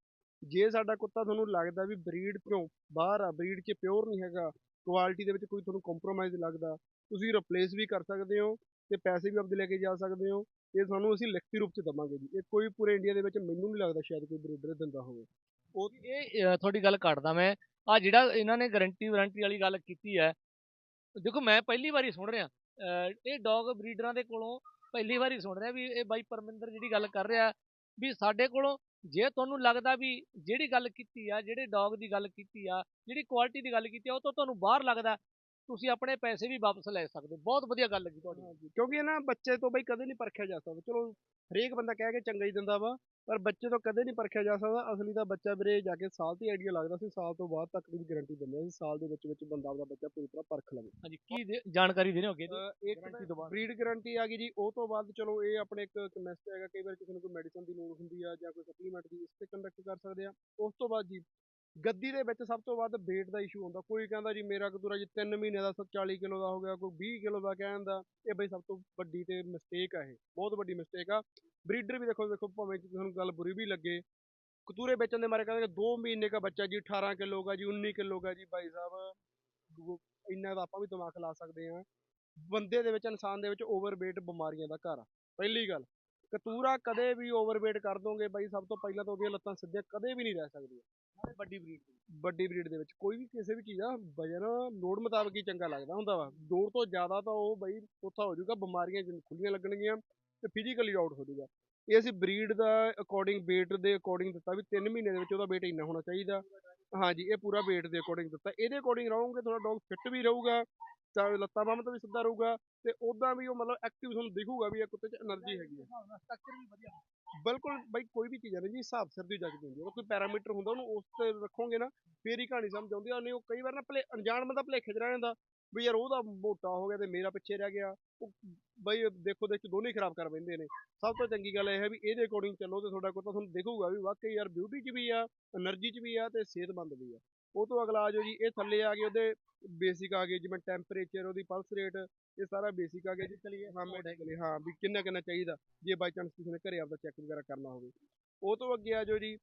ਜੇ ਸਾਡਾ ਕੁੱਤਾ ਤੁਹਾਨੂੰ ਲੱਗਦਾ ਵੀ ਬਰੀਡ ਤੋਂ ਬਾਹਰ ਆ ਬਰੀਡ 'ਚ ਪਿਓਰ ਨਹੀਂ ਹੈਗਾ ਕੁਆਲਿਟੀ ਦੇ ਵਿੱਚ ਕੋਈ ਤੁਹਾਨੂੰ ਕੰਪਰੋਮਾਈਜ਼ ਲੱਗਦਾ, ਤੁਸੀਂ ਰਿਪਲੇਸ ਵੀ ਕਰ ਸਕਦੇ ਹੋ ਤੇ ਪੈਸੇ ਵੀ ਆਪਦੇ ਲੈ ਕੇ ਜਾ ਸਕਦੇ ਹੋ, ਇਹ ਤੁਹਾਨੂੰ ਅਸੀਂ ਲਿਖਤੀ ਰੂਪ 'ਚ ਦਵਾਂਗੇ ਜੀ। ਇਹ ਕੋਈ ਪੂਰੇ ਇੰਡੀਆ ਦੇ ਵਿੱਚ ਮੈਨੂੰ ਨਹੀਂ ਲੱਗਦਾ ਸ਼ਾਇਦ ਕੋਈ ਬਰੀਡਰ ਦਿੰਦਾ ਹੋਵੇ। ਉਹ ਇਹ ਤੁਹਾਡੀ ਗੱਲ ਕੱਟਦਾ ਮੈਂ। ਆ ਜਿਹੜਾ ਇਹਨਾਂ ਨੇ ਗਾਰੰਟੀ ਵਾਰੰਟੀ ਵਾਲੀ ਗੱਲ ਕੀਤੀ ਹੈ, ਦੇਖੋ ਮੈਂ ਪਹਿਲੀ ਵਾਰੀ ਸੁਣ ਰਿਹਾ ਇਹ ਡੌਗ ਬਰੀਡਰਾਂ ਦੇ ਕੋਲੋਂ ਪਹਿਲੀ ਵਾਰੀ ਸੁਣ ਰਿਹਾ ਵੀ ਇਹ ਬਾਈ ਪਰਮਿੰਦਰ ਜਿਹੜੀ ਗੱਲ ਕਰ ਰਿਹਾ ਵੀ ਸਾਡੇ ਕੋਲੋਂ ਜੇ ਤੁਹਾਨੂੰ ਲੱਗਦਾ ਵੀ ਜਿਹੜੀ ਗੱਲ ਕੀਤੀ ਆ, ਜਿਹੜੇ ਡੌਗ ਦੀ ਗੱਲ ਕੀਤੀ ਆ, ਜਿਹੜੀ ਕੁਆਲਿਟੀ ਦੀ ਗੱਲ ਕੀਤੀ ਆ, ਉਹ ਤੋਂ ਤੁਹਾਨੂੰ ਬਾਹਰ ਲੱਗਦਾ, ਤੁਸੀਂ ਆਪਣੇ ਪੈਸੇ ਵੀ ਵਾਪਸ ਲੈ ਸਕਦੇ ਹੋ। ਬਹੁਤ ਵਧੀਆ ਗੱਲ ਲੱਗੀ ਤੁਹਾਡੀ। ਹਾਂਜੀ, ਕਿਉਂਕਿ ਇਹ ਨਾ ਬੱਚੇ ਤੋਂ ਬਈ ਕਦੇ ਨਹੀਂ ਪਰਖਿਆ ਜਾ ਸਕਦਾ। ਚਲੋ ਹਰੇਕ ਬੰਦਾ ਕਹਿ ਕੇ ਚੰਗਾ ਹੀ ਦਿੰਦਾ ਵਾ। ਪਰ ਬੱਚੇ ਤੋਂ ਕਦੇ ਨਹੀਂ ਪਰਖਿਆ ਜਾ ਸਕਦਾ। ਅਸਲੀ ਤਾਂ ਬੱਚਾ ਵੀਰੇ ਜਾ ਕੇ ਸਾਲ ਤੇ ਆਈਡੀਆ ਲੱਗਦਾ ਸੀ ਸਾਲ ਤੋਂ ਬਾਅਦ ਤੱਕ ਦੀ ਗਾਰੰਟੀ ਦਿੰਦੇ ਸੀ ਸਾਲ ਦੇ ਵਿੱਚ ਵਿੱਚ ਬੰਦਾ ਆਪਦਾ ਬੱਚਾ ਪੂਰੀ ਤਰ੍ਹਾਂ ਪਰਖ ਲਵੇ। ਹਾਂਜੀ ਕੀ ਦੇ- ਜਾਣਕਾਰੀ ਦੇ ਰਹੇ ਹੋ ਅੱਗੇ ਦੀ ਅਹ ਇੱਕ guarantee ਤੋਂ ਬਾਅਦ। ਬਰੀਡ ਗਾਰੰਟੀ ਆ ਗਈ ਜੀ ਉਹ ਤੋਂ ਬਾਅਦ ਚਲੋ ਇਹ ਆਪਣੇ ਇੱਕ ਕੈਮਿਸਟ ਹੈਗਾ ਕਈ ਵਾਰ ਕਿਸੇ ਨੂੰ ਕੋਈ ਮੈਡੀਸਨ ਦੀ ਲੋੜ ਹੁੰਦੀ ਆ ਜਾਂ ਕੋਈ ਸਪਲੀਮੈਂਟ ਦੀ ਇਸ ਤੇ ਕੰਡਕਟ ਕਰ ਸਕਦੇ ਆ। ਉਸ ਤੋਂ ਬਾਅਦ ਜੀ ਗੱਦੀ ਦੇ ਵਿੱਚ ਸਭ ਤੋਂ ਵੱਧ weight ਦਾ ਇਸ਼ੂ ਹੁੰਦਾ। ਕੋਈ ਕਹਿੰਦਾ ਜੀ ਮੇਰਾ ਕਤੂਰਾ ਜੀ 3 ਮਹੀਨੇ ਦਾ 40 ਕਿਲੋ ਦਾ ਹੋ ਗਿਆ, ਕੋਈ 20 ਕਿਲੋ ਦਾ ਕਹਿੰਦਾ ਇਹ ਬਈ ਸਭ ਤੋਂ ਵੱਡੀ ਤੇ ਮਿਸਟੇਕ ਆ ਇਹ। ਬਹੁਤ ਵੱਡੀ ਮਿਸਟੇਕ ਆ। ਬਰੀਡਰ ਵੀ ਦੇਖੋ ਦੇਖੋ ਭਾਵੇਂ ਤੁਹਾਨੂੰ ਗੱਲ ਬੁਰੀ ਵੀ ਲੱਗੇ, ਕਤੂਰੇ ਵੇਚਣ ਦੇ ਮਾਰੇ ਕਹਿੰਦੇ ਕਿ 2 ਮਹੀਨੇ ਦਾ ਬੱਚਾ ਜੀ 18 ਕਿਲੋ ਦਾ ਜੀ 19 ਕਿਲੋ ਦਾ ਜੀ ਭਾਈ ਸਾਹਿਬ ਇੰਨਾ ਦਾ ਆਪਾਂ ਵੀ ਦਿਮਾਗ ਲਾ ਸਕਦੇ ਆ ਬੰਦੇ ਦੇ ਵਿੱਚ, ਇਨਸਾਨ ਦੇ ਵਿੱਚ ਓਵਰਵੇਟ ਬਿਮਾਰੀਆਂ ਦਾ ਘਰ ਆ। ਪਹਿਲੀ ਗੱਲ, ਕਤੂਰਾ ਕਦੇ ਵੀ ਓਵਰਵੇਟ ਕਰ ਦੋਗੇ, ਬਾਈ ਸਭ ਤੋਂ ਪਹਿਲਾਂ ਤਾਂ ਉਹਦੀਆਂ ਲੱਤਾਂ ਸਿੱਧੀਆਂ ਕਦੇ ਵੀ ਨਹੀਂ ਰਹਿ ਸਕਦੀਆਂ। ਵੱਡੀ ਬਰੀਡ ਵੱਡੀ ਬਰੀਡ ਦੇ ਵਿੱਚ। ਕੋਈ ਵੀ ਕਿਸੇ ਵੀ ਚੀਜ਼ ਦਾ ਵਜਨ ਲੋੜ ਮੁਤਾਬਕ ਹੀ ਚੰਗਾ ਲੱਗਦਾ ਹੁੰਦਾ ਵਾ। ਲੋੜ ਤੋਂ ਜ਼ਿਆਦਾ ਤਾਂ ਉਹ ਬਈ ਉੱਥਾ ਹੋ ਜਾਊਗਾ, ਬਿਮਾਰੀਆਂ ਜਿੰਨ ਖੁੱਲੀਆਂ ਲੱਗਣਗੀਆਂ ਤੇ ਫਿਜ਼ੀਕਲੀ ਆਊਟ ਹੋ ਜਾਊਗਾ। ਇਹ ਅਸੀਂ ਬਰੀਡ ਦਾ ਅਕੋਰਡਿੰਗ weight ਦੇ ਅਕੋਰਡਿੰਗ ਦਿੱਤਾ ਵੀ 3 ਮਹੀਨੇ ਦੇ ਵਿੱਚ ਉਹਦਾ weight ਇੰਨਾ ਹੋਣਾ ਚਾਹੀਦਾ। ਹਾਂਜੀ ਇਹ ਪੂਰਾ weight ਦੇ ਅਕੋਰਡਿੰਗ ਦਿੱਤਾ। ਇਹਦੇ ਅਕੋਰਡਿੰਗ ਰਹੋਗੇ ਤੁਹਾਡਾ ਡੌਗ ਫਿੱਟ ਵੀ ਰਹੂਗਾ ਤਾਂ ਲੱਤਾਂ ਬਾਹਾਂ ਤਾਂ ਵੀ ਸਿੱਧਾ ਰਹੂਗਾ ਤੇ ਉਦਾਂ ਵੀ ਉਹ ਮਤਲਬ ਐਕਟਿਵ ਤੁਹਾਨੂੰ ਦਿਖੂਗਾ ਵੀ ਇਹ ਕੁੱਤੇ 'ਚ એનર્ਜੀ ਹੈਗੀ ਹੈ। ਬਿਲਕੁਲ ਬਾਈ ਕੋਈ ਵੀ ਚੀਜ਼ ਹੈ ਜੀ ਹਿਸਾਬ ਸਿਰ ਦੀ ਜੱਜ ਦਿੰਦੀ ਉਹ ਕੋਈ ਪੈਰਾਮੀਟਰ ਹੁੰਦਾ ਉਹਨੂੰ ਉਸ ਤੇ ਰੱਖੋਗੇ ਨਾ ਫੇਰ ਹੀ ਕਹਾਣੀ ਸਮਝ ਆਉਂਦੀ ਆ ਉਹ ਕਈ ਵਾਰ ਨਾ ਭਲੇ ਅਣਜਾਣ ਬੰਦਾ ਭਲੇਖੇ 'ਚ ਰਹਿ ਜਾਂਦਾ। ਵੀ ਯਾਰ ਉਹਦਾ ਮੋਟਾ ਹੋ ਗਿਆ ਤੇ ਮੇਰਾ ਪਿੱਛੇ ਰਹਿ ਗਿਆ। ਉਹ ਬਈ ਦੇਖੋ ਦੇਖ ਦੋਨੇ ਖਰਾਬ ਕਰ ਬੈਂਦੇ ਨੇ। ਸਭ ਤੋਂ ਚੰਗੀ ਗੱਲ ਇਹ ਹੈ ਵੀ ਇਹਦੇ ਅਕੋਰਡਿੰਗ ਚੱਲੋ ਤੇ ਤੁਹਾਡਾ ਕੋਲ ਤਾਂ ਤੁਹਾਨੂੰ ਦਿਖੂਗਾ ਵੀ ਵਾਕਈ ਯਾਰ ਬਿਊਟੀ 'ਚ ਵੀ ਆ ਐਨਰਜੀ 'ਚ ਵੀ ਆ ਤੇ ਸਿਹਤਮੰਦ ਵੀ ਆ। ਉਹ ਤੋਂ ਅਗਲਾ ਆ ਜਾਓ ਜੀ ਇਹ ਥੱਲੇ ਆ ਗਏ ਉਹਦੇ ਬੇਸਿਕ ਆ ਗਏ ਜਿਵੇਂ ਟੈਂਪਰੇਚਰ ਉਹਦੀ ਪਲਸ ਰੇਟ ਇਹ ਸਾਰਾ ਬੇਸਿਕ ਆ ਗਿਆ ਜੀ। ਚਲਿਏ ਹਾਂ ਮੈਡੀਕਲੀ ਹਾਂ ਵੀ ਕਿੰਨਾ ਕਿੰਨਾ ਚਾਹੀਦਾ ਜੇ ਬਾਈ ਚਾਂਸ ਕਿਸੇ ਨੇ ਘਰੇ ਆਪਦਾ ਚੈੱਕ ਵਗੈਰਾ ਕਰਨਾ ਹੋਵੇ। ਉਹ ਤੋਂ ਅੱਗੇ ਆ ਜਾਓ ਜੀ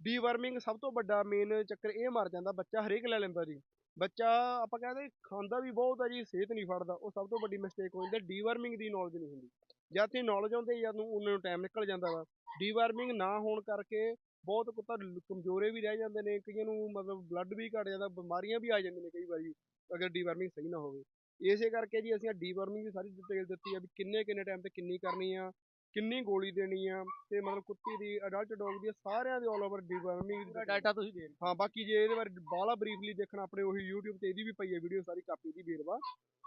ਡੀਵਰਮਿੰਗ ਸਭ ਤੋਂ ਵੱਡਾ ਮੇਨ ਚੱਕਰ ਇਹ ਮਰ ਜਾਂਦਾ ਬੱਚਾ ਹਰੇਕ ਲੈ ਲੈਂਦਾ ਜੀ। ਬੱਚਾ ਆਪਾਂ ਕਹਿੰਦੇ ਖਾਂਦਾ ਵੀ ਬਹੁਤ ਆ ਜੀ, ਸਿਹਤ ਨਹੀਂ ਫੜਦਾ, ਉਹ ਸਭ ਤੋਂ ਵੱਡੀ ਮਿਸਟੇਕ ਹੋ ਜਾਂਦੀ ਡੀਵਰਮਿੰਗ ਦੀ ਨੌਲੇਜ ਨਹੀਂ ਹੁੰਦੀ। ਜਦ ਤੇ ਨੌਲੇਜ ਹੁੰਦੀ ਜਦ ਨੂੰ ਉਹਨਾਂ ਨੂੰ ਟਾਈਮ ਨਿਕਲ ਜਾਂਦਾ ਵਾ। ਡੀਵਰਮਿੰਗ ਨਾ ਹੋਣ ਕਰਕੇ ਬਹੁਤ ਕੁੱਤਾ ਲ- ਕਮਜ਼ੋਰੇ ਵੀ ਰਹਿ ਜਾਂਦੇ ਨੇ, ਕਈਆਂ ਨੂੰ ਮਤਲਬ ਬਲੱਡ ਵੀ ਘਟ ਜਾਂਦਾ, ਬਿਮਾਰੀਆਂ ਵੀ ਆ ਜਾਂਦੀਆਂ ਨੇ ਕਈ ਵਾਰੀ, ਅਗਰ ਡੀਵਰਮਿੰਗ ਸਹੀ ਨਾ ਹੋਵੇ। ਇਸੇ ਕਰਕੇ ਜੀ ਅਸੀਂ ਡੀਵਰਮਿੰਗ ਦੀ ਸਾਰੀ ਡਿਟੇਲ ਦਿੱਤੀ ਆ ਵੀ ਕਿੰਨੇ ਕਿੰਨੇ ਟਾਈਮ ਤੇ ਕਿੰਨੀ ਕਰਨੀ ਆ ਕਿੰਨੀ ਗੋਲੀ ਦੇਣੀ ਆ ਤੇ ਮਤਲਬ ਕੁੱਤੀ ਦੀ ਅਡਲਟ ਡੌਗ ਦੀ ਸਾਰਿਆਂ ਦੇ ਆਲ ਓਵਰ ਡੀਵਰਮਿੰਗ ਡਾਟਾ ਤੁਸੀਂ ਦੇ ਹਾਂ। ਬਾਕੀ ਜੇ ਇਹਦੇ ਬਾਰੇ ਬਾਹਲਾ ਬਰੀਫਲੀ ਦੇਖਣਾ ਆਪਣੇ ਉਹੀ YouTube ਤੇ ਇਹਦੀ ਵੀ ਪਈ ਹੈ ਵੀਡੀਓ ਸਾਰੀ ਕਾਪੀ ਦੀ ਵੇਰਵਾ।